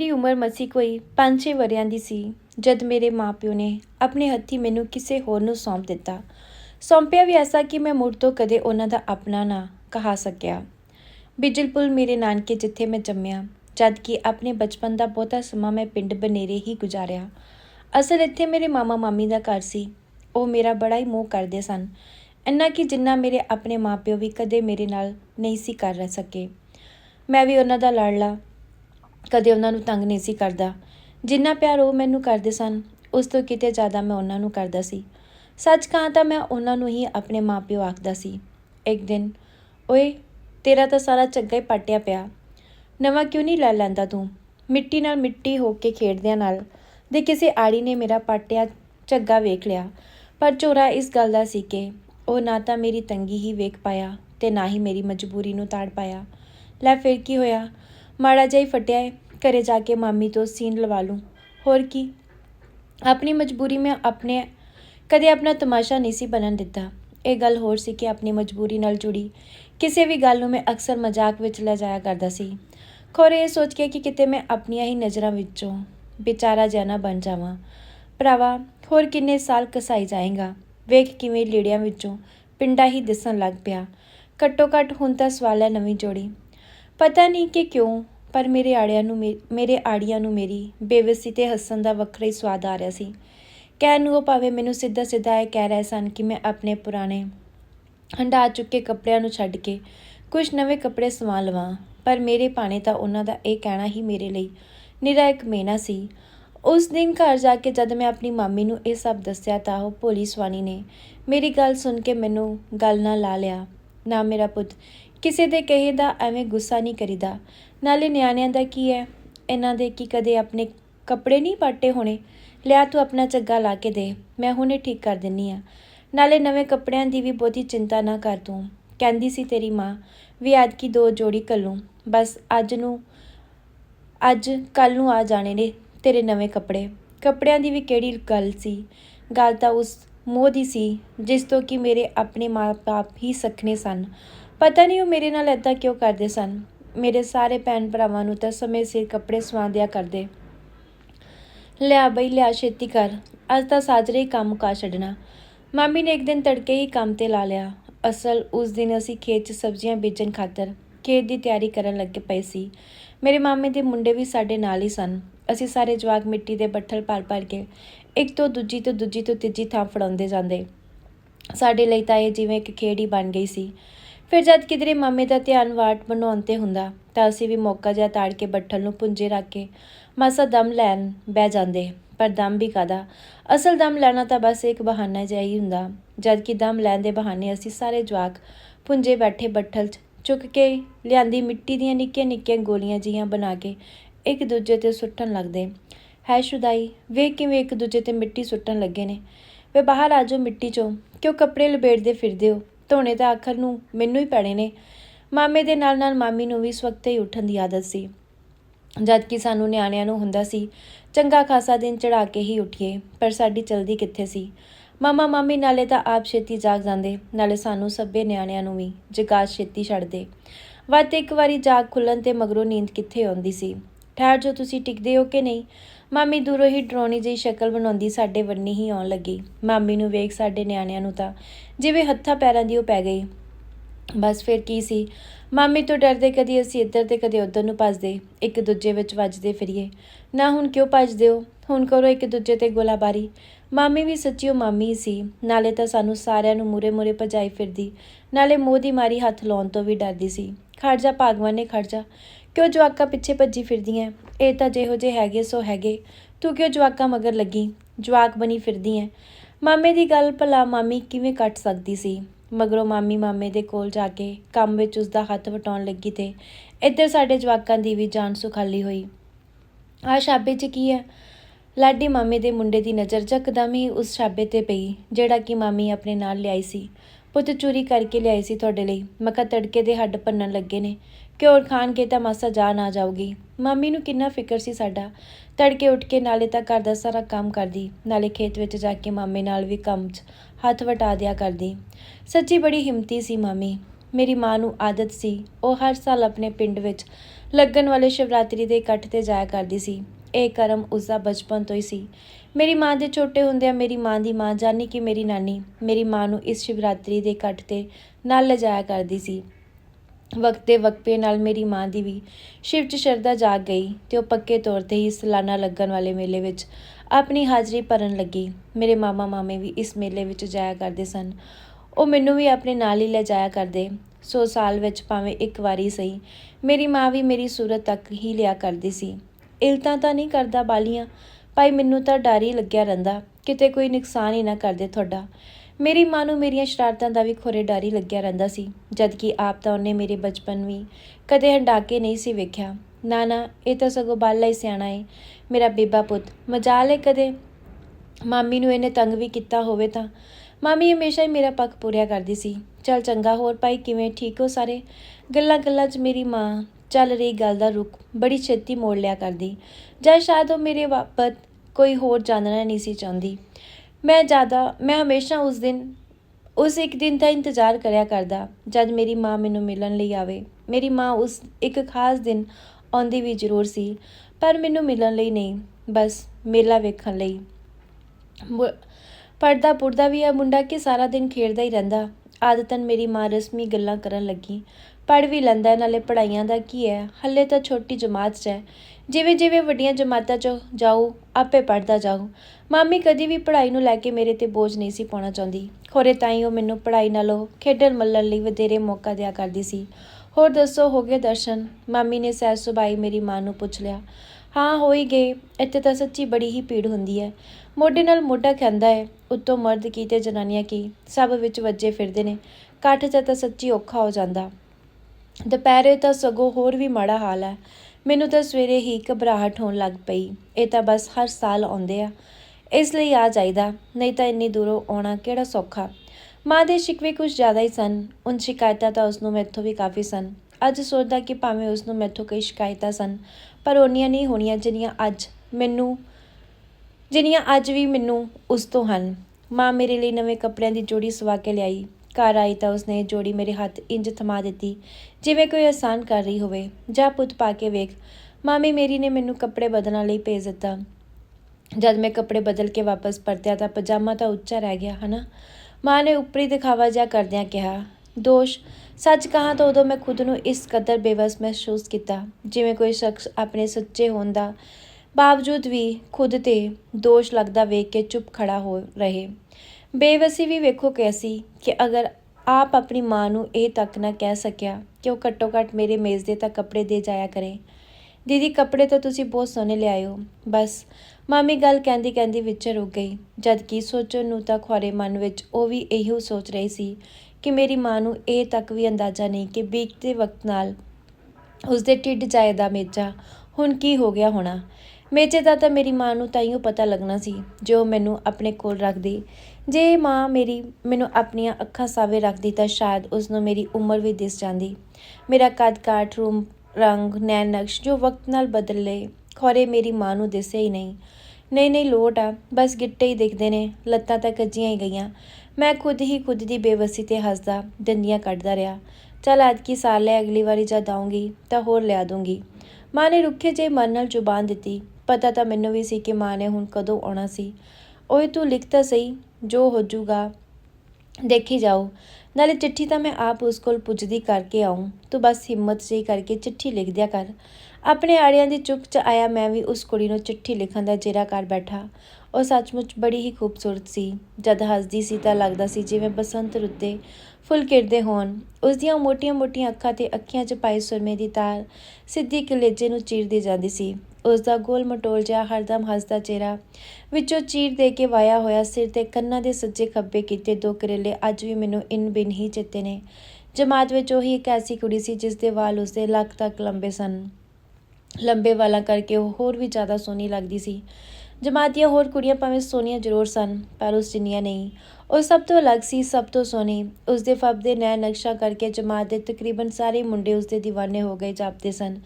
ਮੇਰੀ ਉਮਰ ਮਸੀ ਕੋਈ 5-6 ਵਰਿਆਂ ਦੀ ਸੀ, ਜਦ ਮੇਰੇ ਮਾਪਿਓ ਨੇ ਆਪਣੇ ਹੱਥੀ ਮੈਨੂੰ ਕਿਸੇ ਹੋਰ ਨੂੰ ਸੌਂਪ ਦਿੱਤਾ। ਸੌਂਪਿਆ ਵੀ ਐਸਾ ਕਿ ਮੈਂ ਮੁੜ ਤੋਂ ਕਦੇ ਉਹਨਾਂ ਦਾ ਆਪਣਾ ਨਾ ਕਹਾ ਸਕਿਆ। ਬਿਜਲਪੁਰ ਮੇਰੇ ਨਾਨਕੇ ਜਿੱਥੇ ਮੈਂ ਜੰਮਿਆ, ਜਦ ਕਿ ਆਪਣੇ ਬਚਪਨ ਦਾ ਬਹੁਤਾ ਸਮਾਂ ਮੈਂ ਪਿੰਡ ਬਨੇਰੇ ਹੀ ਗੁਜ਼ਾਰਿਆ। ਅਸਲ ਇੱਥੇ ਮੇਰੇ ਮਾਮਾ ਮਾਮੀ ਦਾ ਘਰ ਸੀ, ਉਹ ਮੇਰਾ ਬੜਾ ਹੀ ਮੋਹ ਕਰਦੇ ਸਨ। ਇੰਨਾ ਕਿ ਜਿੰਨਾ ਮੇਰੇ ਆਪਣੇ ਮਾਪਿਓ ਵੀ ਕਦੇ ਮੇਰੇ ਨਾਲ ਨਹੀਂ ਸੀ ਕਰ ਰਹਿ ਸਕੇ। ਮੈਂ ਵੀ ਉਹਨਾਂ ਦਾ ਲਾਡਲਾ ਕਦੇ ਉਹਨਾਂ ਨੂੰ ਤੰਗ ਨਹੀਂ ਸੀ ਕਰਦਾ। ਜਿੰਨਾ ਪਿਆਰ ਉਹ ਮੈਨੂੰ ਕਰਦੇ ਸਨ, ਉਸ ਤੋਂ ਕਿਤੇ ਜ਼ਿਆਦਾ ਮੈਂ ਉਹਨਾਂ ਨੂੰ ਕਰਦਾ ਸੀ। ਸੱਚ ਕਹਾਂ ਤਾਂ ਮੈਂ ਉਹਨਾਂ ਨੂੰ ਹੀ ਆਪਣੇ ਮਾਪਿਓ ਆਖਦਾ ਸੀ। ਇੱਕ ਦਿਨ, ਓਏ, ਤੇਰਾ ਤਾਂ ਸਾਰਾ ਝੱਗਾ ਹੀ ਪਾਟਿਆ ਪਿਆ। ਨਵਾਂ ਕਿਉਂ ਨਹੀਂ ਲੈ ਲੈਂਦਾ ਤੂੰ? ਮਿੱਟੀ ਨਾਲ ਮਿੱਟੀ ਹੋ ਕੇ ਖੇਡਦਿਆਂ ਨਾਲ ਦੇ ਕਿਸੇ ਆੜੀ ਨੇ ਮੇਰਾ ਪਾਟਿਆ ਝੱਗਾ ਵੇਖ ਲਿਆ। ਪਰ ਝੋਰਾ ਇਸ ਗੱਲ ਦਾ ਸੀ ਕਿ ਉਹ ਨਾ ਤਾਂ ਮੇਰੀ ਤੰਗੀ ਹੀ ਵੇਖ ਪਾਇਆ ਤੇ ਨਾ ਹੀ ਮੇਰੀ ਮਜਬੂਰੀ ਨੂੰ ਤਾੜ ਪਾਇਆ। ਲੈ ਫਿਰ ਕੀ ਹੋਇਆ? ਮਾੜਾ ਜਿਹਾ ਹੀ ਫਟਿਆ ਹੈ ਘਰੇ ਜਾ ਕੇ ਮਾਮੀ ਤੋਂ ਸੀਨ ਲਵਾ ਲੂੰ। ਹੋਰ ਕੀ? ਆਪਣੀ ਮਜਬੂਰੀ ਮੈਂ ਆਪਣੇ, ਕਦੇ ਆਪਣਾ ਤਮਾਸ਼ਾ ਨਹੀਂ ਸੀ ਬਣਨ ਦਿੱਤਾ। ਇਹ ਗੱਲ ਹੋਰ ਸੀ ਕਿ ਆਪਣੀ ਮਜਬੂਰੀ ਨਾਲ ਜੁੜੀ, ਕਿਸੇ ਵੀ ਗੱਲ ਨੂੰ ਮੈਂ ਅਕਸਰ ਮਜ਼ਾਕ ਵਿੱਚ ਲੈ ਜਾਇਆ ਕਰਦਾ ਸੀ। ਖੋਰੇ ਇਹ ਸੋਚ ਕੇ ਕਿ ਕਿਤੇ ਮੈਂ ਆਪਣੀਆਂ ਹੀ ਨਜ਼ਰਾਂ ਵਿੱਚੋਂ ਵਿਚਾਰਾ ਜਾਣਾ ਬਣ ਜਾਵਾਂ। ਭਰਾਵਾ, ਹੋਰ ਕਿੰਨੇ ਸਾਲ ਕਸਾਈ ਜਾਏਗਾ? ਵੇਖ ਕਿਵੇਂ ਲੀੜਿਆਂ ਵਿੱਚੋਂ ਪਿੰਡਾ ਹੀ ਦਿਸਣ ਲੱਗ ਪਿਆ। ਘੱਟੋ ਘੱਟ ਹੁਣ ਤਾਂ ਸਵਾਲ ਹੈ ਨਵੀਂ ਜੋੜੀ। ਪਤਾ ਨਹੀਂ ਕਿ ਕਿਉਂ, ਪਰ ਮੇਰੇ ਆੜਿਆਂ ਨੂੰ ਮੇ- ਮੇਰੇ ਆੜੀਆਂ ਨੂੰ ਮੇਰੀ ਬੇਵਸੀ ਤੇ ਹੱਸਣ ਦਾ ਵੱਖਰਾ ਹੀ ਸਵਾਦ ਆ ਰਿਹਾ ਸੀ। ਕਹਿਣ ਨੂੰ ਉਹ ਭਾਵੇਂ ਮੈਨੂੰ ਸਿੱਧਾ ਸਿੱਧਾ ਇਹ ਕਹਿ ਰਹੇ ਸਨ ਕਿ ਮੈਂ ਆਪਣੇ ਪੁਰਾਣੇ ਹੰਢਾ ਚੁੱਕੇ ਕੱਪੜਿਆਂ ਨੂੰ ਛੱਡ ਕੇ ਕੁਝ ਨਵੇਂ ਕੱਪੜੇ ਸਵਾ ਲਵਾਂ, ਪਰ ਮੇਰੇ ਭਾਣੇ ਤਾਂ ਉਹਨਾਂ ਦਾ ਇਹ ਕਹਿਣਾ ਹੀ ਮੇਰੇ ਲਈ ਨਿਰਾ ਇੱਕ ਮੇਨਾ ਸੀ। ਉਸ ਦਿਨ ਘਰ ਜਾ ਕੇ ਜਦ ਮੈਂ ਆਪਣੀ ਮਾਮੀ ਨੂੰ ਇਹ ਸਭ ਦੱਸਿਆ ਤਾਂ ਉਹ ਭੋਲੀ ਸਵਾਨੀ ਨੇ ਮੇਰੀ ਗੱਲ ਸੁਣ ਕੇ ਮੈਨੂੰ ਗੱਲ ਨਾਲ ਲਾ ਲਿਆ, ਨਾ ਮੇਰਾ ਪੁੱਤ ਕਿਸੇ ਦੇ ਕਹੇ ਦਾ ਐਵੇਂ ਗੁੱਸਾ ਨਹੀਂ ਕਰੀਦਾ। ਨਾਲੇ ਨਿਆਣਿਆਂ ਦਾ ਕੀ ਹੈ ਇਹਨਾਂ ਦੇ ਕੀ ਕਦੇ ਆਪਣੇ ਕੱਪੜੇ ਨਹੀਂ ਪਾਟੇ ਹੋਣੇ? ਲਿਆ ਤੂੰ ਆਪਣਾ ਝੱਗਾ ਲਾ ਕੇ ਦੇ, ਮੈਂ ਹੁਣੇ ਠੀਕ ਕਰ ਦਿੰਨੀ ਆ। ਨਾਲੇ ਨਵੇਂ ਕੱਪੜਿਆਂ ਦੀ ਵੀ ਬਹੁਤੀ ਚਿੰਤਾ ਨਾ ਕਰ ਤੂੰ। ਕਹਿੰਦੀ ਸੀ ਤੇਰੀ ਮਾਂ, ਵੀ ਅੱਜ ਕੀ ਦੋ ਜੋੜੀ ਕੱਲੂ ਬਸ ਅੱਜ ਨੂੰ, ਅੱਜ ਕੱਲ ਨੂੰ ਆ ਜਾਣੇ ਨੇ ਤੇਰੇ ਨਵੇਂ ਕੱਪੜੇ। ਕੱਪੜਿਆਂ ਦੀ ਵੀ ਕਿਹੜੀ ਗੱਲ ਸੀ? ਗੱਲ ਤਾਂ ਉਸ ਮੋਹ ਦੀ ਸੀ, ਜਿਸ ਤੋਂ ਕਿ ਮੇਰੇ ਆਪਣੇ ਮਾਪੇ ਹੀ ਸਖਣੇ ਸਨ। ਪਤਾ ਨਹੀਂ ਉਹ ਮੇਰੇ ਨਾਲ ਏਦਾਂ ਕਿਉਂ ਕਰਦੇ ਸਨ। ਮੇਰੇ ਸਾਰੇ ਭੈਣ ਭਰਾਵਾਂ ਨੂੰ ਤਾਂ ਸਮੇਂ ਸਿਰ ਕੱਪੜੇ ਸਵਾ ਦਿਆ ਕਰਦੇ। ਲਿਆ ਬਈ, ਲਿਆ, ਛੇਤੀ ਕਰ। ਅੱਜ ਤਾਂ ਸਾਜਰੇ ਹੀ ਕੰਮ ਮੁਕਾ ਛੱਡਣਾ। ਮਾਮੀ ਨੇ ਇੱਕ ਦਿਨ ਤੜਕੇ ਹੀ ਕੰਮ ਤੇ ਲਾ ਲਿਆ। ਅਸਲ ਉਸ ਦਿਨ ਅਸੀਂ ਖੇਤ 'ਚ ਸਬਜ਼ੀਆਂ ਬੀਜਣ ਖਾਤਰ ਖੇਤ ਦੀ ਤਿਆਰੀ ਕਰਨ ਲੱਗੇ ਪਏ ਸੀ। ਮੇਰੇ ਮਾਮੇ ਦੇ ਮੁੰਡੇ ਵੀ ਸਾਡੇ ਨਾਲ ਹੀ ਸਨ। ਅਸੀਂ ਸਾਰੇ ਜਵਾਕ ਮਿੱਟੀ ਦੇ ਬੱਠਲ ਭਰ ਭਰ ਕੇ ਇੱਕ ਤੋਂ ਦੂਜੀ ਤੋਂ ਦੂਜੀ ਤੋਂ ਤੀਜੀ ਥਾਂ ਫੜਾਉਂਦੇ ਜਾਂਦੇ। ਸਾਡੇ ਲਈ ਤਾਂ ਇਹ ਜਿਵੇਂ ਇੱਕ ਖੇਡ ਹੀ ਬਣ ਗਈ ਸੀ। ਫਿਰ ਜਦ ਕਿਧਰੇ ਮਾਮੇ ਦਾ ਧਿਆਨ ਵਾਟ ਬਣਾਉਣ ਤੇ ਹੁੰਦਾ, ਤਾਂ ਅਸੀਂ ਵੀ ਮੌਕਾ ਜਿਹਾ ਤਾੜ ਕੇ ਬੱਠਲ ਨੂੰ ਪੁੰਜੇ ਰੱਖ ਕੇ ਮਾਸਾ ਦਮ ਲੈਣ ਬਹਿ ਜਾਂਦੇ, ਪਰ ਦਮ ਵੀ ਕਾਦਾ ਅਸਲ ਦਮ ਲੈਣਾ ਤਾਂ ਬਸ ਇੱਕ ਬਹਾਨਾ ਜਿਹਾ ਹੀ ਹੁੰਦਾ, ਜਦ ਕਿ ਦਮ ਲੈਣ ਦੇ ਬਹਾਨੇ ਅਸੀਂ ਸਾਰੇ ਜਵਾਕ ਪੁੰਜੇ ਬੈਠੇ ਬੱਠਲ 'ਚ ਚੁੱਕ ਕੇ ਲਿਆਂਦੀ ਮਿੱਟੀ ਦੀਆਂ ਨਿੱਕੀਆਂ ਨਿੱਕੀਆਂ ਗੋਲੀਆਂ ਜੀਆਂ ਬਣਾ ਕੇ ਇੱਕ ਦੂਜੇ ਤੇ ਸੁੱਟਣ ਲੱਗਦੇ। ਹੈ ਸ਼ੁਦਾਈ, ਵੇਖ ਕਿਵੇਂ ਇੱਕ ਦੂਜੇ ਤੇ ਮਿੱਟੀ ਸੁੱਟਣ ਲੱਗੇ ਨੇ। ਵੇ ਬਾਹਰ ਆ ਜਾਓ ਮਿੱਟੀ ਚੋਂ, ਕਿਉਂ ਕੱਪੜੇ ਲਪੇਟਦੇ ਫਿਰਦੇ ਹੋ? ਧੋਣੇ ਤਾਂ ਆਖਰ ਨੂੰ ਮੈਨੂੰ ਹੀ ਪੈਣੇ ਨੇ। ਮਾਮੇ ਦੇ ਨਾਲ ਨਾਲ ਮਾਮੀ ਨੂੰ ਵੀ ਇਸ ਹੀ ਉੱਠਣ ਦੀ ਆਦਤ ਸੀ। ਜਦ ਕਿ ਸਾਨੂੰ ਨਿਆਣਿਆਂ ਨੂੰ ਹੁੰਦਾ ਸੀ, ਚੰਗਾ ਖਾਸਾ ਦਿਨ ਚੜਾ ਕੇ ਹੀ ਉੱਠੀਏ, ਪਰ ਸਾਡੀ ਚਲਦੀ ਕਿੱਥੇ ਸੀ? ਮਾਮਾ ਮਾਮੀ ਨਾਲੇ ਤਾਂ ਆਪ ਛੇਤੀ ਜਾਗ ਜਾਂਦੇ, ਨਾਲੇ ਸਾਨੂੰ ਸੱਬੇ ਨਿਆਣਿਆਂ ਨੂੰ ਵੀ ਜਗਾ ਛੇਤੀ ਛੱਡਦੇ ਵੱਧ ਇੱਕ ਵਾਰੀ ਜਾਗ ਖੁੱਲਣ ਤੇ ਮਗਰੋਂ ਨੀਂਦ ਕਿੱਥੇ ਆਉਂਦੀ ਸੀ? ਠਹਿਰ ਜੋ ਤੁਸੀਂ ਟਿਕਦੇ ਹੋ ਕਿ ਨਹੀਂ? ਮਾਮੀ ਦੂਰੋਂ ਹੀ ਡਰਾਉਣੀ ਜਿਹੀ ਸ਼ਕਲ ਬਣਾਉਂਦੀ ਸਾਡੇ ਵੰਨੀ ਹੀ ਆਉਣ ਲੱਗੀ। ਮਾਮੀ ਨੂੰ ਵੇਖ ਸਾਡੇ ਨਿਆਣਿਆਂ ਨੂੰ ਤਾਂ ਜਿਵੇਂ ਹੱਥਾਂ ਪੈਰਾਂ ਦੀ ਉਹ ਪੈ ਗਈ। ਬਸ ਫਿਰ ਕੀ ਸੀ? ਮਾਮੀ ਤੋਂ ਡਰਦੇ ਕਦੀ ਅਸੀਂ ਇੱਧਰ ਤੇ ਕਦੇ ਉੱਧਰ ਨੂੰ ਭੱਜਦੇ, ਇੱਕ ਦੂਜੇ ਵਿੱਚ ਵੱਜਦੇ ਫਿਰੀਏ। ਨਾ ਹੁਣ ਕਿਉਂ ਭੱਜਦੇ ਹੋ? ਹੁਣ ਕਰੋ ਇੱਕ ਦੂਜੇ ਤੇ ਗੋਲਾਬਾਰੀ। ਮਾਮੀ ਵੀ ਸੱਚੀ ਉਹ ਮਾਮੀ ਸੀ। ਨਾਲੇ ਤਾਂ ਸਾਨੂੰ ਸਾਰਿਆਂ ਨੂੰ ਮੂਰੇ ਮੂਰੇ ਭਜਾਈ ਫਿਰਦੀ। ਨਾਲੇ ਮੋਹ ਦੀ ਮਾਰੀ ਹੱਥ ਲਾਉਣ ਤੋਂ ਵੀ ਡਰਦੀ ਸੀ। ਖੜ ਜਾ ਭਾਗਵਾਨ ਨੇ ਖੜ ਜਾ। ਕਿਉਂ ਜਵਾਕਾਂ ਪਿੱਛੇ ਭੱਜੀ ਫਿਰਦੀ ਐ ਇਹ ਤਾਂ ਜਿਹੋ ਜੇ ਹੈਗੇ, ਸੋ ਹੈਗੇ। ਤੂੰ ਕਿਉਂ ਜਵਾਕਾਂ ਮਗਰ ਲੱਗੀ? ਜਵਾਕ ਬਣੀ ਫਿਰਦੀ ਐ। ਮਾਮੇ ਦੀ ਗੱਲ ਭਲਾ ਮਾਮੀ ਕਿਵੇਂ ਕੱਟ ਸਕਦੀ ਸੀ? ਮਗਰੋਂ ਮਾਮੀ ਮਾਮੇ ਦੇ ਕੋਲ ਜਾ ਕੇ ਕੰਮ ਵਿੱਚ ਉਸ ਦਾ ਹੱਥ ਵਟਾਉਣ ਲੱਗੀ ਤੇ ਇੱਧਰ ਸਾਡੇ ਜਵਾਕਾਂ ਦੀ ਵੀ ਜਾਨ ਸੁਖਾਲੀ ਹੋਈ। ਆ ਛਾਬੇ 'ਚ ਕੀ ਹੈ ਲਾਡੀ ਮਾਮੇ ਦੇ ਮੁੰਡੇ ਦੀ ਨਜ਼ਰ ਜਕਦਮ ਹੀ ਉਸ ਛਾਬੇ ਤੇ ਪਈ, ਜਿਹੜਾ ਕਿ ਮਾਮੀ ਆਪਣੇ ਨਾਲ ਲਿਆਈ ਸੀ। ਪੁੱਤ ਚੋਰੀ ਕਰਕੇ ਲਿਆਈ ਸੀ ਤੁਹਾਡੇ ਲਈ। ਮੱਕਾ ਤੜਕੇ ਦੇ ਹੱਡ ਭੰਨਣ ਲੱਗੇ ਨੇ। ਘਿਓਰ ਖਾਣ ਕੇ ਤਾਂ ਮਾਸਾ ਜਾਨ ਆ ਜਾਊਗੀ। ਮੰਮੀ ਨੂੰ ਕਿੰਨਾ ਫਿਕਰ ਸੀ ਸਾਡਾ। ਤੜਕੇ ਉੱਠ ਕੇ ਨਾਲੇ ਤਾਂ ਘਰ ਦਾ ਸਾਰਾ ਕੰਮ ਕਰਦੀ। ਨਾਲੇ ਖੇਤ ਵਿੱਚ ਜਾ ਕੇ ਮਾਮੇ ਨਾਲ ਵੀ ਕੰਮ 'ਚ ਹੱਥ ਵਟਾ ਦਿਆ ਕਰਦੀ। ਸੱਚੀ ਬੜੀ ਹਿੰਮਤੀ ਸੀ ਮਾਮੀ। ਮੇਰੀ ਮਾਂ ਨੂੰ ਆਦਤ ਸੀ। ਉਹ ਹਰ ਸਾਲ ਆਪਣੇ ਪਿੰਡ ਵਿੱਚ ਲੱਗਣ ਵਾਲੇ ਸ਼ਿਵਰਾਤਰੀ ਦੇ ਇਕੱਠ ਤੇ ਜਾਇਆ ਕਰਦੀ ਸੀ। ਇਹ ਕਰਮ ਉਸ ਦਾ ਬਚਪਨ ਤੋਂ ਹੀ ਸੀ। ਮੇਰੀ ਮਾਂ ਦੇ ਛੋਟੇ ਹੁੰਦਿਆਂ ਮੇਰੀ ਮਾਂ ਦੀ ਮਾਂ ਜਾਨੀ ਕਿ ਮੇਰੀ ਨਾਨੀ। ਮੇਰੀ ਮਾਂ ਨੂੰ ਇਸ ਸ਼ਿਵਰਾਤਰੀ ਦੇ ਇਕੱਠ ਤੇ ਨਾਲ ਲਿਜਾਇਆ ਕਰਦੀ ਸੀ। ਵਕਤੇ ਦੇ ਵਕਫੇ ਨਾਲ ਮੇਰੀ ਮਾਂ ਦੀ ਵੀ ਸ਼ਿਵ 'ਚ ਸ਼ਰਧਾ ਜਾਗ ਗਈ ਤੇ ਉਹ ਪੱਕੇ ਤੌਰ ਤੇ ਹੀ ਸਾਲਾਨਾ ਲੱਗਣ ਵਾਲੇ ਮੇਲੇ ਵਿੱਚ ਆਪਣੀ ਹਾਜ਼ਰੀ ਭਰਨ ਲੱਗੀ। ਮੇਰੇ ਮਾਮਾ ਮਾਮੇ ਵੀ ਇਸ ਮੇਲੇ ਵਿੱਚ ਜਾਇਆ ਕਰਦੇ ਸਨ। ਉਹ ਮੈਨੂੰ ਵੀ ਆਪਣੇ ਨਾਲ ਹੀ ਲੈ ਜਾਇਆ ਕਰਦੇ। ਸੋ ਸਾਲ ਵਿੱਚ ਭਾਵੇਂ ਇੱਕ ਵਾਰੀ ਸਹੀ, ਮੇਰੀ ਮਾਂ ਵੀ ਮੇਰੀ ਸੂਰਤ ਤੱਕ ਹੀ ਲਿਆ ਕਰਦੀ ਸੀ। ਇਲਤਾਂ ਤਾਂ ਨਹੀਂ ਕਰਦਾ ਬਾਲੀਆਂ, ਭਾਈ ਮੈਨੂੰ ਤਾਂ ਡਰ ਹੀ ਲੱਗਿਆ ਰਹਿੰਦਾ, ਕਿਤੇ ਕੋਈ ਨੁਕਸਾਨ ਹੀ ਨਾ ਕਰਦੇ ਤੁਹਾਡਾ। ਮੇਰੀ ਮਾਂ ਨੂੰ ਮੇਰੀਆਂ ਸ਼ਰਾਰਤਾਂ ਦਾ ਵੀ ਖੋਰੇ ਡਰ ਹੀ ਲੱਗਿਆ ਰਹਿੰਦਾ ਸੀ ਜਦ ਕਿ ਆਪ ਤਾਂ ਉਹਨੇ ਮੇਰੇ ਬਚਪਨ ਵੀ ਕਦੇ ਹੰਡਾ ਕੇ ਨਹੀਂ ਸੀ ਵੇਖਿਆ। ਨਾ ਨਾ ਇਹ ਤਾਂ ਸਗੋਂ ਬਾਲਾ ਹੀ ਸਿਆਣਾ ਏ, ਮੇਰਾ ਬੀਬਾ ਪੁੱਤ। ਮਜਾਲ ਏ ਕਦੇ। ਮਾਮੀ ਨੂੰ ਇਹਨੇ ਤੰਗ ਵੀ ਕੀਤਾ ਹੋਵੇ ਤਾਂ। ਮਾਮੀ ਹਮੇਸ਼ਾ ਹੀ ਮੇਰਾ ਪੱਖ ਪੂਰਿਆ ਕਰਦੀ ਸੀ। ਚੱਲ ਚੰਗਾ, ਹੋਰ ਭਾਈ ਕਿਵੇਂ? ਠੀਕ ਹੋ ਸਾਰੇ? ਗੱਲਾਂ ਗੱਲਾਂ 'ਚ ਮੇਰੀ ਮਾਂ, ਚੱਲ ਰਹੀ ਗੱਲ ਦਾ ਰੁਖ ਬੜੀ ਛੇਤੀ ਮੋੜ ਲਿਆ ਕਰਦੀ। ਜਾਂ ਸ਼ਾਇਦ ਉਹ ਮੇਰੇ ਬਾਬਤ ਕੋਈ ਹੋਰ ਜਾਣਨਾ ਨਹੀਂ ਸੀ ਚਾਹੁੰਦੀ। ਮੈਂ ਜ਼ਿਆਦਾ, ਮੈਂ ਹਮੇਸ਼ਾ ਉਸ ਦਿਨ, ਉਸ ਇੱਕ ਦਿਨ ਦਾ ਇੰਤਜ਼ਾਰ ਕਰਿਆ ਕਰਦਾ, ਜਦ ਮੇਰੀ ਮਾਂ ਮੈਨੂੰ ਮਿਲਣ ਲਈ ਆਵੇ। ਮੇਰੀ ਮਾਂ ਉਸ ਇੱਕ ਖਾਸ ਦਿਨ ਆਉਂਦੀ ਵੀ ਜ਼ਰੂਰ ਸੀ, ਪਰ ਮੈਨੂੰ ਮਿਲਣ ਲਈ ਨਹੀਂ, ਬਸ ਮੇਲਾ ਵੇਖਣ ਲਈ। ਮੁ- ਪੜਦਾ ਪੁੜਦਾ ਵੀ ਆ ਮੁੰਡਾ ਕਿ ਸਾਰਾ ਦਿਨ ਖੇਡਦਾ ਹੀ ਰਹਿੰਦਾ। ਆਦਤਨ ਮੇਰੀ ਮਾਂ ਰਸਮੀ ਗੱਲਾਂ ਕਰਨ ਲੱਗੀ। ਪੜ ਵੀ ਲੈਂਦਾ, ਨਾਲੇ ਪੜਾਈਆਂ ਦਾ ਕੀ ਹੈ, ਹੱਲੇ ਤਾਂ ਛੋਟੀ ਜਮਾਤ 'ਚ ਹੈ। ਜਿਵੇਂ ਜਿਵੇਂ ਵੱਡੀਆਂ ਜਮਾਤਾਂ 'ਚ ਜਾਊ, ਆਪੇ ਪੜਦਾ ਜਾਊ। ਮਾਮੀ ਕਦੀ ਵੀ ਪੜ੍ਹਾਈ ਨੂੰ ਲੈ ਕੇ ਮੇਰੇ ਤੇ ਬੋਝ ਨਹੀਂ ਸੀ ਪਾਉਣਾ ਚਾਹੁੰਦੀ। ਖੋਰੇ ਤਾਂ ਹੀ ਉਹ ਮੈਨੂੰ ਪੜ੍ਹਾਈ ਨਾਲੋਂ ਖੇਡਣ ਮੱਲਣ ਲਈ ਵਧੇਰੇ ਮੌਕਾ ਦਿਆ ਕਰਦੀ ਸੀ। ਹੋਰ ਦੱਸੋ, ਹੋ ਗਏ ਦਰਸ਼ਨ? ਮਾਮੀ ਨੇ ਸਹਿਜ ਸੁਭਾਈ ਮੇਰੀ ਮਾਂ ਨੂੰ ਪੁੱਛ ਲਿਆ। ਹਾਂ, ਹੋ ਹੀ ਗਏ। ਇੱਥੇ ਤਾਂ ਸੱਚੀ ਬੜੀ ਹੀ ਭੀੜ ਹੁੰਦੀ ਹੈ। ਮੋਢੇ ਨਾਲ ਮੋਢਾ ਖਾਂਦਾ ਹੈ, ਉੱਤੋਂ ਮਰਦ ਕੀ ਤੇ ਜਨਾਨੀਆਂ ਕੀ, ਸਭ ਵਿੱਚ ਵੱਜੇ ਫਿਰਦੇ ਨੇ। ਇਕੱਠ 'ਚ ਤਾਂ ਸੱਚੀ ਔਖਾ ਹੋ ਜਾਂਦਾ। ਦੁਪਹਿਰੇ ਤਾਂ ਸਗੋਂ ਹੋਰ ਵੀ ਮਾੜਾ ਹਾਲ ਹੈ। ਮੈਨੂੰ ਤਾਂ ਸਵੇਰੇ ਹੀ ਘਬਰਾਹਟ ਹੋਣ ਲੱਗ ਪਈ। ਇਹ ਤਾਂ ਬਸ ਹਰ ਸਾਲ ਆਉਂਦੇ ਆ। ਇਸ ਲਈ ਆ ਜਾਈਦਾ, ਨਹੀਂ ਤਾਂ ਇੰਨੀ ਦੂਰੋਂ ਆਉਣਾ ਕਿਹੜਾ ਸੌਖਾ? ਮਾਂ ਦੇ ਸ਼ਿਕਵੇ ਕੁਝ ਜ਼ਿਆਦਾ ਹੀ ਸਨ। ਉਨ ਸ਼ਿਕਾਇਤਾਂ ਤਾਂ ਉਸ ਨੂੰ ਮੈਥੋਂ ਵੀ ਕਾਫੀ ਸਨ। ਅੱਜ ਸੋਚਦਾ ਕਿ ਭਾਵੇਂ ਉਸ ਨੂੰ ਮੈਥੋਂ ਕਈ ਸ਼ਿਕਾਇਤਾਂ ਸਨ, ਪਰ ਓਨੀਆਂ ਨਹੀਂ ਹੋਣੀਆਂ ਜਿੰਨੀਆਂ ਅੱਜ ਮੈਨੂੰ ਜਿਹੜੀਆਂ ਅੱਜ ਵੀ ਮੈਨੂੰ ਉਸ ਤੋਂ ਹਨ। ਮਾਂ ਮੇਰੇ ਲਈ ਨਵੇਂ ਕੱਪੜਿਆਂ ਦੀ ਜੋੜੀ ਸਵਾ ਕੇ ਲਿਆਈ। ਘਰ ਆਈ ਤਾਂ ਉਸਨੇ ਜੋੜੀ ਮੇਰੇ ਹੱਥ ਇੰਜ ਥਮਾ ਦਿੱਤੀ, ਜਿਵੇਂ ਕੋਈ ਆਸਾਨ ਕਰ ਰਹੀ ਹੋਵੇ। ਜਾ ਪੁੱਤ ਪਾ ਕੇ ਵੇਖ। ਮਾਮੀ ਮੇਰੀ ਨੇ ਮੈਨੂੰ ਕੱਪੜੇ ਬਦਲਣ ਲਈ ਭੇਜ ਦਿੱਤਾ। ਜਦ ਮੈਂ ਕੱਪੜੇ ਬਦਲ ਕੇ ਵਾਪਸ ਪਰਤਿਆ ਤਾਂ ਪਜਾਮਾ ਤਾਂ ਉੱਚਾ ਰਹਿ ਗਿਆ, ਹਨਾ? ਮਾਂ ਨੇ ਉੱਪਰੀ ਦਿਖਾਵਾ ਜਿਹਾ ਕਰਦਿਆਂ ਕਿਹਾ, ਦੋਸ਼, ਸੱਚ ਕਹਾਂ ਤਾਂ ਉਦੋਂ ਮੈਂ ਖੁਦ ਨੂੰ ਇਸ ਕਦਰ ਬੇਵਸ ਮਹਿਸੂਸ ਕੀਤਾ, ਜਿਵੇਂ ਕੋਈ ਸ਼ਖਸ ਆਪਣੇ ਸੱਚੇ ਹੋਣ ਦਾ ਬਾਵਜੂਦ ਵੀ ਖੁਦ ਤੇ ਦੋਸ਼ ਲੱਗਦਾ ਵੇਖ ਕੇ ਚੁੱਪ ਖੜਾ ਹੋ ਰਹੇ। ਬੇਵਸੀ ਵੀ ਵੇਖੋ ਕੈਸੀ ਕਿ ਅਗਰ ਆਪ ਆਪਣੀ ਮਾਂ ਨੂੰ ਇਹ ਤੱਕ ਨਾ ਕਹਿ ਸਕਿਆ ਕਿ ਉਹ ਘੱਟੋ ਘੱਟ ਮੇਰੇ ਮੇਜ਼ ਦੇ ਤਾਂ ਕੱਪੜੇ ਦੇ ਜਾਇਆ ਕਰੇ। ਦੀਦੀ, ਕੱਪੜੇ ਤਾਂ ਤੁਸੀਂ ਬਹੁਤ ਸੋਹਣੇ ਲਿਆਏ ਹੋ। ਬਸ, ਮਾਮੀ ਗੱਲ ਕਹਿੰਦੀ ਕਹਿੰਦੀ ਵਿੱਚ ਰੁਕ ਗਈ। ਜਦ ਕਿ ਸੋਚਣ ਨੂੰ ਤਾਂ ਖੁਆਰੇ ਮਨ ਵਿੱਚ ਉਹ ਵੀ ਇਹੋ ਸੋਚ ਰਹੀ ਸੀ ਕਿ ਮੇਰੀ ਮਾਂ ਨੂੰ ਇਹ ਤੱਕ ਵੀ ਅੰਦਾਜ਼ਾ ਨਹੀਂ ਕਿ ਬੀਤਦੇ ਵਕਤ ਨਾਲ ਉਸਦੇ ਢਿੱਡ ਜਾਇਦਾ ਮੇਜਾ ਹੁਣ ਕੀ ਹੋ ਗਿਆ ਹੋਣਾ। ਮੇਜੇ ਦਾ ਤਾਂ ਮੇਰੀ ਮਾਂ ਨੂੰ ਤਾਈਓ ਪਤਾ ਲੱਗਣਾ ਸੀ, ਜੋ ਮੈਨੂੰ ਆਪਣੇ ਕੋਲ ਰੱਖਦੀ। ਜੇ ਮਾਂ ਮੇਰੀ ਮੈਨੂੰ ਆਪਣੀਆਂ ਅੱਖਾਂ ਸਾਵੇ ਰੱਖਦੀ ਤਾਂ ਸ਼ਾਇਦ ਉਸ ਨੂੰ ਮੇਰੀ ਉਮਰ ਵੀ ਦਿਸ ਜਾਂਦੀ। ਮੇਰਾ ਕੱਦ ਕਾਠ, ਰੂਮ ਰੰਗ, ਨੈਣ ਨਕਸ਼ ਜੋ ਵਕਤ ਨਾਲ ਬਦਲ ਲਏ ਖੋਰੇ ਮੇਰੀ ਮਾਂ ਨੂੰ ਦਿਸੇ ਹੀ ਨਹੀਂ। ਨਹੀਂ ਨਹੀਂ, ਲੋਟ ਆ, ਬਸ ਗਿੱਟੇ ਹੀ ਦਿਖਦੇ ਨੇ, ਲੱਤਾਂ ਤਾਂ ਕੱਜੀਆਂ ਹੀ ਗਈਆਂ। ਮੈਂ ਖੁਦ ਹੀ ਖੁਦ ਦੀ ਬੇਵਸੀ ਤੇ ਹੱਸਦਾ, ਦੰਦੀਆਂ ਕੱਢਦਾ ਰਿਹਾ। ਚਲ ਅੱਜ ਕੀ ਸਾਲ ਹੈ ਅਗਲੀ ਵਾਰੀ ਜਦ ਆਉਂਗੀ ਤਾਂ ਹੋਰ ਲਿਆ ਦੂੰਗੀ ਮਾਂ ਨੇ ਰੁੱਖੇ ਜੇ ਮਨ ਨਾਲ ਜ਼ੁਬਾਨ ਦਿੱਤੀ। ਪਤਾ ਤਾਂ ਮੈਨੂੰ ਵੀ ਸੀ ਕਿ ਮਾਂ ਨੇ ਹੁਣ ਕਦੋਂ ਆਉਣਾ ਸੀ। ਓਏ, ਤੂੰ ਲਿਖ ਤਾਂ ਸਹੀ। ਜੋ ਹੋ ਜਾਊਗਾ ਦੇਖੀ ਜਾਓ। ਨਾਲੇ ਚਿੱਠੀ ਤਾਂ ਮੈਂ ਆਪ ਉਸ ਕੋਲ ਪੁੱਜਦੀ ਕਰਕੇ ਆਉਂ ਤੂੰ ਬਸ ਹਿੰਮਤ ਜਿਹੀ ਕਰਕੇ ਚਿੱਠੀ ਲਿਖ ਦਿਆ ਕਰ। ਆਪਣੇ ਆੜਿਆਂ ਦੀ ਚੁੱਕ ਚ ਆਇਆ ਮੈਂ ਵੀ ਉਸ ਕੁੜੀ ਨੂੰ ਚਿੱਠੀ ਲਿਖਣ ਦਾ ਜੇਰਾ ਕਰ ਬੈਠਾ। ਉਹ ਸੱਚਮੁੱਚ ਬੜੀ ਹੀ ਖੂਬਸੂਰਤ ਸੀ। ਜਦ ਹੱਸਦੀ ਸੀ ਤਾਂ ਲੱਗਦਾ ਸੀ ਜਿਵੇਂ ਬਸੰਤ ਰੁੱਤੇ ਫੁੱਲ ਖਿੜਦੇ ਹੋਣ ਉਸ ਦੀਆਂ ਮੋਟੀਆਂ-ਮੋਟੀਆਂ ਅੱਖਾਂ ਤੇ ਅੱਖੀਆਂ 'ਚ ਪਾਈ ਸੁਰਮੇ ਦੀ ਤਾਰ ਸਿੱਧੀ ਕਲੇਜੇ ਨੂੰ ਚੀਰਦੀ ਜਾਂਦੀ ਸੀ। ਉਸ ਦਾ ਗੋਲ ਮਟੋਲ ਜਿਹਾ ਹਰਦਮ ਹੱਸਦਾ ਚਿਹਰਾ ਵਿੱਚੋਂ ਚੀਰ ਦੇ ਕੇ ਵਾਇਆ ਹੋਇਆ ਸਿਰ ਤੇ ਕੰਨਾਂ ਦੇ ਸੱਜੇ ਖੱਬੇ ਕੀਤੇ ਦੋ ਕਰੇਲੇ ਅੱਜ ਵੀ ਮੈਨੂੰ ਇਨ ਬਿਨ ਹੀ ਚੇਤੇ ਨੇ। ਜਮਾਤ ਵਿੱਚ ਉਹੀ ਇੱਕ ਐਸੀ ਕੁੜੀ ਸੀ ਜਿਸ ਦੇ ਵਾਲ ਉਸਦੇ ਲੱਕ ਤੱਕ ਲੰਬੇ ਸਨ। ਲੰਬੇ ਵਾਲਾਂ ਕਰਕੇ ਉਹ ਹੋਰ ਵੀ ਜ਼ਿਆਦਾ ਸੋਹਣੀ ਲੱਗਦੀ ਸੀ। ਜਮਾਤ ਦੀਆਂ ਹੋਰ ਕੁੜੀਆਂ ਭਾਵੇਂ ਸੋਹਣੀਆਂ ਜ਼ਰੂਰ ਸਨ, ਪਰ ਉਸ ਜਿੰਨੀਆਂ ਨਹੀਂ। ਉਹ ਸਭ ਤੋਂ ਅਲੱਗ ਸੀ, ਸਭ ਤੋਂ ਸੋਹਣੀ। ਉਸ ਦੇ ਫੱਬਦੇ ਨੈ ਨਕਸ਼ਾ ਕਰਕੇ ਜਮਾਤ ਦੇ ਤਕਰੀਬਨ ਸਾਰੇ ਮੁੰਡੇ ਉਸ ਦੇ دیਵਾਨੇ ਹੋ ਗਏ ਜਾਪਦੇ ਸਨ।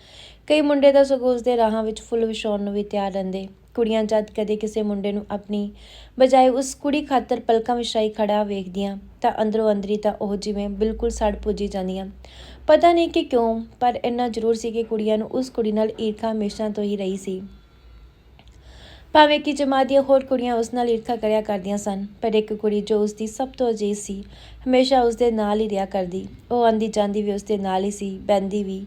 ਕਈ ਮੁੰਡੇ ਤਾਂ ਸਗੋਂ ਉਸ ਦੇ ਰਾਹਾਂ ਵਿੱਚ ਫੁੱਲ ਵਿਛਾਉਣ ਨੂੰ ਵੀ ਤਿਆਰ ਰਹਿੰਦੇ। ਕੁੜੀਆਂ ਜਦ ਕਦੇ ਕਿਸੇ ਮੁੰਡੇ ਨੂੰ ਆਪਣੀ ਬਜਾਏ ਉਸ ਕੁੜੀ ਖਾਤਰ ਪਲਕਾਂ ਵਿਛਾਈ ਖੜਾ ਵੇਖਦੀਆਂ, ਤਾਂ ਅੰਦਰੋਂ ਅੰਦਰੀ ਤਾਂ ਉਹ ਜਿਵੇਂ ਬਿਲਕੁਲ ਸੜ ਪੁੱਜੀ ਜਾਂਦੀਆਂ। ਪਤਾ ਨਹੀਂ ਕਿ ਕਿਉਂ, ਪਰ ਇੰਨਾ ਜ਼ਰੂਰ ਸੀ ਕਿ ਕੁੜੀਆਂ ਨੂੰ ਉਸ ਕੁੜੀ ਨਾਲ ਈਰਖਾ ਹਮੇਸ਼ਾ ਤੋਂ ਹੀ ਰਹੀ ਸੀ। ਭਾਵੇਂ ਕਿ ਜਮਾਤ ਦੀਆਂ ਹੋਰ ਕੁੜੀਆਂ ਉਸ ਨਾਲ ਈਰਖਾ ਕਰਿਆ ਕਰਦੀਆਂ ਸਨ, ਪਰ ਇੱਕ ਕੁੜੀ ਜੋ ਉਸ ਦੀ ਸਭ ਤੋਂ ਅਜੀਬ ਸੀ, ਹਮੇਸ਼ਾ ਉਸ ਦੇ ਨਾਲ ਹੀ ਰਿਹਾ ਕਰਦੀ। ਉਹ ਆਂਦੀ ਜਾਂਦੀ ਵੀ ਉਸ ਦੇ ਨਾਲ ਹੀ ਸੀ ਬੈੰਦੀ ਵੀ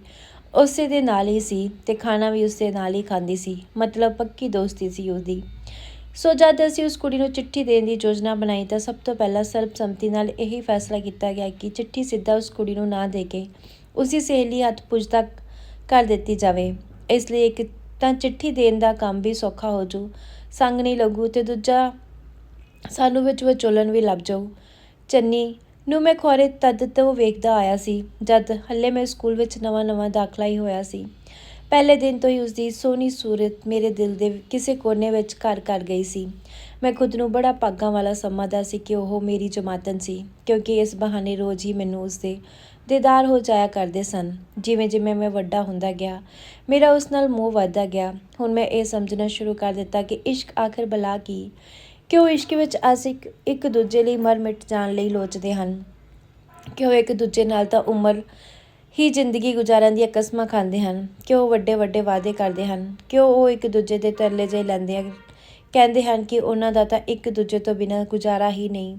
ਉਸੇ ਦੇ ਨਾਲ ਹੀ ਸੀ ਤੇ ਖਾਣਾ ਵੀ ਉਸ ਨਾਲ ਹੀ ਖਾਂਦੀ ਸੀ, ਮਤਲਬ ਪੱਕੀ ਦੋਸਤੀ ਸੀ ਉਹਦੀ। ਸੋ ਜਦ ਅਸੀਂ ਉਸ ਕੁੜੀ ਨੂੰ ਚਿੱਠੀ ਦੇਣ ਦੀ ਯੋਜਨਾ ਬਣਾਈ ਤਾਂ ਸਭ ਤੋਂ ਪਹਿਲਾਂ ਸਰਬਸੰਮਤੀ ਨਾਲ ਇਹੀ ਫੈਸਲਾ ਕੀਤਾ ਗਿਆ ਕਿ ਚਿੱਠੀ ਸਿੱਧਾ ਉਸ ਕੁੜੀ ਨੂੰ ਨਾ ਦੇ ਕੇ ਉਸੀ ਸਹੇਲੀ ਹੱਥ ਪੁੱਜ ਤੱਕ ਕਰ ਦਿੱਤੀ ਜਾਵੇ। ਇਸ ਲਈ ਇੱਕ ਤਾਂ ਚਿੱਠੀ ਦੇਣ ਦਾ ਕੰਮ ਵੀ ਸੌਖਾ ਹੋ ਜੂ ਸੰਗ ਨਹੀਂ ਲੱਗੂ ਤੇ ਦੂਜਾ, ਸਾਨੂੰ ਵਿੱਚ ਵਿਚੋਲਨ ਵੀ ਲੱਭ ਜਾਊ। ਚੰਨੀ, ਨੂੰ ਮੈਂ ਖੋਰੇ ਤਦ ਤੋਂ ਵੇਖਦਾ ਆਇਆ ਸੀ, ਜਦ ਹੱਲੇ ਮੈਂ ਸਕੂਲ ਵਿੱਚ ਨਵਾਂ-ਨਵਾਂ ਦਾਖਲਾ ਹੀ ਹੋਇਆ ਸੀ। ਪਹਿਲੇ ਦਿਨ ਤੋਂ ਹੀ ਉਸ ਦੀ ਸੋਹਣੀ ਸੂਰਤ ਮੇਰੇ ਦਿਲ ਦੇ ਕਿਸੇ ਕੋਨੇ ਵਿੱਚ ਘਰ ਕਰ ਗਈ ਸੀ। ਮੈਂ ਖੁਦ ਨੂੰ ਬੜਾ ਭਾਗਾਂ ਵਾਲਾ ਸਮਝਦਾ ਸੀ ਕਿ ਉਹ ਮੇਰੀ ਜਮਾਤਨ ਸੀ, ਕਿਉਂਕਿ ਇਸ ਬਹਾਨੇ ਰੋਜ਼ ਹੀ ਮੈਨੂੰ ਉਸ ਦੇ ਦੀਦਾਰ ਹੋ ਜਾਇਆ ਕਰਦੇ ਸਨ। ਜਿਵੇਂ ਜਿਵੇਂ ਮੈਂ ਵੱਡਾ ਹੁੰਦਾ ਗਿਆ, ਮੇਰਾ ਉਸ ਨਾਲ ਮੋਹ ਵੱਧਦਾ ਗਿਆ। ਹੁਣ ਮੈਂ ਇਹ ਸਮਝਣਾ ਸ਼ੁਰੂ ਕਰ ਦਿੱਤਾ ਕਿ ਇਸ਼ਕ ਆਖਰ ਬਲਾ ਕੀ? ਕਿਉਂ ਇਸ਼ਕ ਵਿੱਚ ਆਸਿਕ ਇੱਕ ਦੂਜੇ ਲਈ ਮਰ ਮਿਟ ਜਾਣ ਲਈ ਲੋਚਦੇ ਹਨ? ਕਿਉਂ ਇੱਕ ਦੂਜੇ ਨਾਲ ਤਾਂ ਉਮਰ ਹੀ ਜ਼ਿੰਦਗੀ ਗੁਜ਼ਾਰਨ ਦੀਆਂ ਕਸਮਾਂ ਖਾਂਦੇ ਹਨ? ਕਿ ਉਹ ਵੱਡੇ ਵੱਡੇ ਵਾਅਦੇ ਕਰਦੇ ਹਨ? ਕਿ ਉਹ ਇੱਕ ਦੂਜੇ ਦੇ ਤਰਲੇ ਜੇ ਲੈਂਦੇ ਹਨ ਕਹਿੰਦੇ ਹਨ ਕਿ ਉਹਨਾਂ ਦਾ ਤਾਂ ਇੱਕ ਦੂਜੇ ਤੋਂ ਬਿਨਾਂ ਗੁਜ਼ਾਰਾ ਹੀ ਨਹੀਂ।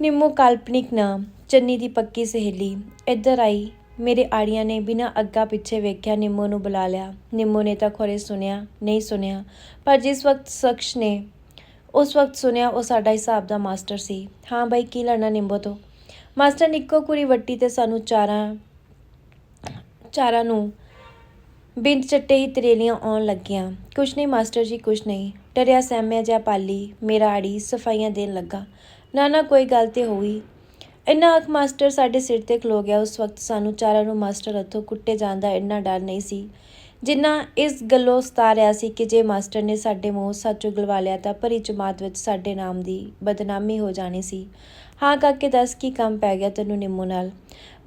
ਨਿੰਮੋ ਕਾਲਪਨਿਕ ਨਾਮ, ਚੰਨੀ ਦੀ ਪੱਕੀ ਸਹੇਲੀ। ਇੱਧਰ ਆਈ, ਮੇਰੇ ਆੜੀਆਂ ਨੇ ਬਿਨਾਂ ਅੱਗਾ ਪਿੱਛੇ ਵੇਖਿਆ ਨਿੰਮੋ ਨੂੰ ਬੁਲਾ ਲਿਆ। ਨਿੰਮੋ ਨੇ ਤਾਂ ਖੋਰੇ ਸੁਣਿਆ, ਨਹੀਂ ਸੁਣਿਆ। ਪਰ ਜਿਸ ਵਕਤ ਸ਼ਖਸ ਨੇ ਉਸ ਵਕਤ ਸੁਣਿਆ, ਉਹ ਸਾਡਾ ਹਿਸਾਬ ਦਾ ਮਾਸਟਰ ਸੀ। ਹਾਂ ਬਾਈ, ਕੀ ਲੈਣਾ ਨਿੰਬੋ ਤੋਂ? ਮਾਸਟਰ ਨੇ ਇੱਕੋ ਕੁੜੀ ਵੱਟੀ ਤੇ ਸਾਨੂੰ ਚਾਰਾਂ ਚਾਰਾਂ ਨੂੰ ਬਿੰਦ ਚੱਟੇ ਹੀ ਤਰੇਲੀਆਂ ਆਉਣ ਲੱਗੀਆਂ। ਕੁਛ ਨਹੀਂ ਮਾਸਟਰ ਜੀ, ਕੁਛ ਨਹੀਂ। ਡਰਿਆ ਸਹਿਮਿਆ ਜਿਹਾ ਪਾਲੀ, ਮੇਰਾ ਆੜੀ ਸਫਾਈਆਂ ਦੇਣ ਲੱਗਾ। ਨਾ ਨਾ, ਕੋਈ ਗੱਲ ਤੇ ਹੋਈ ਇੰਨਾ ਅੱਖ ਮਾਸਟਰ ਸਾਡੇ ਸਿਰ ਤੇ ਖਲੋ ਗਿਆ। ਉਸ ਵਕਤ ਸਾਨੂੰ ਚਾਰਾਂ ਨੂੰ ਮਾਸਟਰ ਹੱਥੋਂ ਕੁੱਟੇ ਜਾਣ ਦਾ ਇੰਨਾ ਡਰ ਨਹੀਂ ਸੀ, ਜਿੰਨਾ ਇਸ ਗੱਲੋਂ ਸਤਾ ਰਿਹਾ ਸੀ ਕਿ ਜੇ ਮਾਸਟਰ ਨੇ ਸਾਡੇ ਮੂੰਹ ਸੱਚ ਉਗਲਵਾ ਲਿਆ ਤਾਂ ਭਰੀ ਜਮਾਤ ਵਿੱਚ ਸਾਡੇ ਨਾਮ ਦੀ ਬਦਨਾਮੀ ਹੋ ਜਾਣੀ ਸੀ। ਹਾਂ, ਕਾਕੇ ਦੱਸ ਕੀ ਕੰਮ ਪੈ ਗਿਆ ਤੈਨੂੰ ਨਿੰਮੋ ਨਾਲ?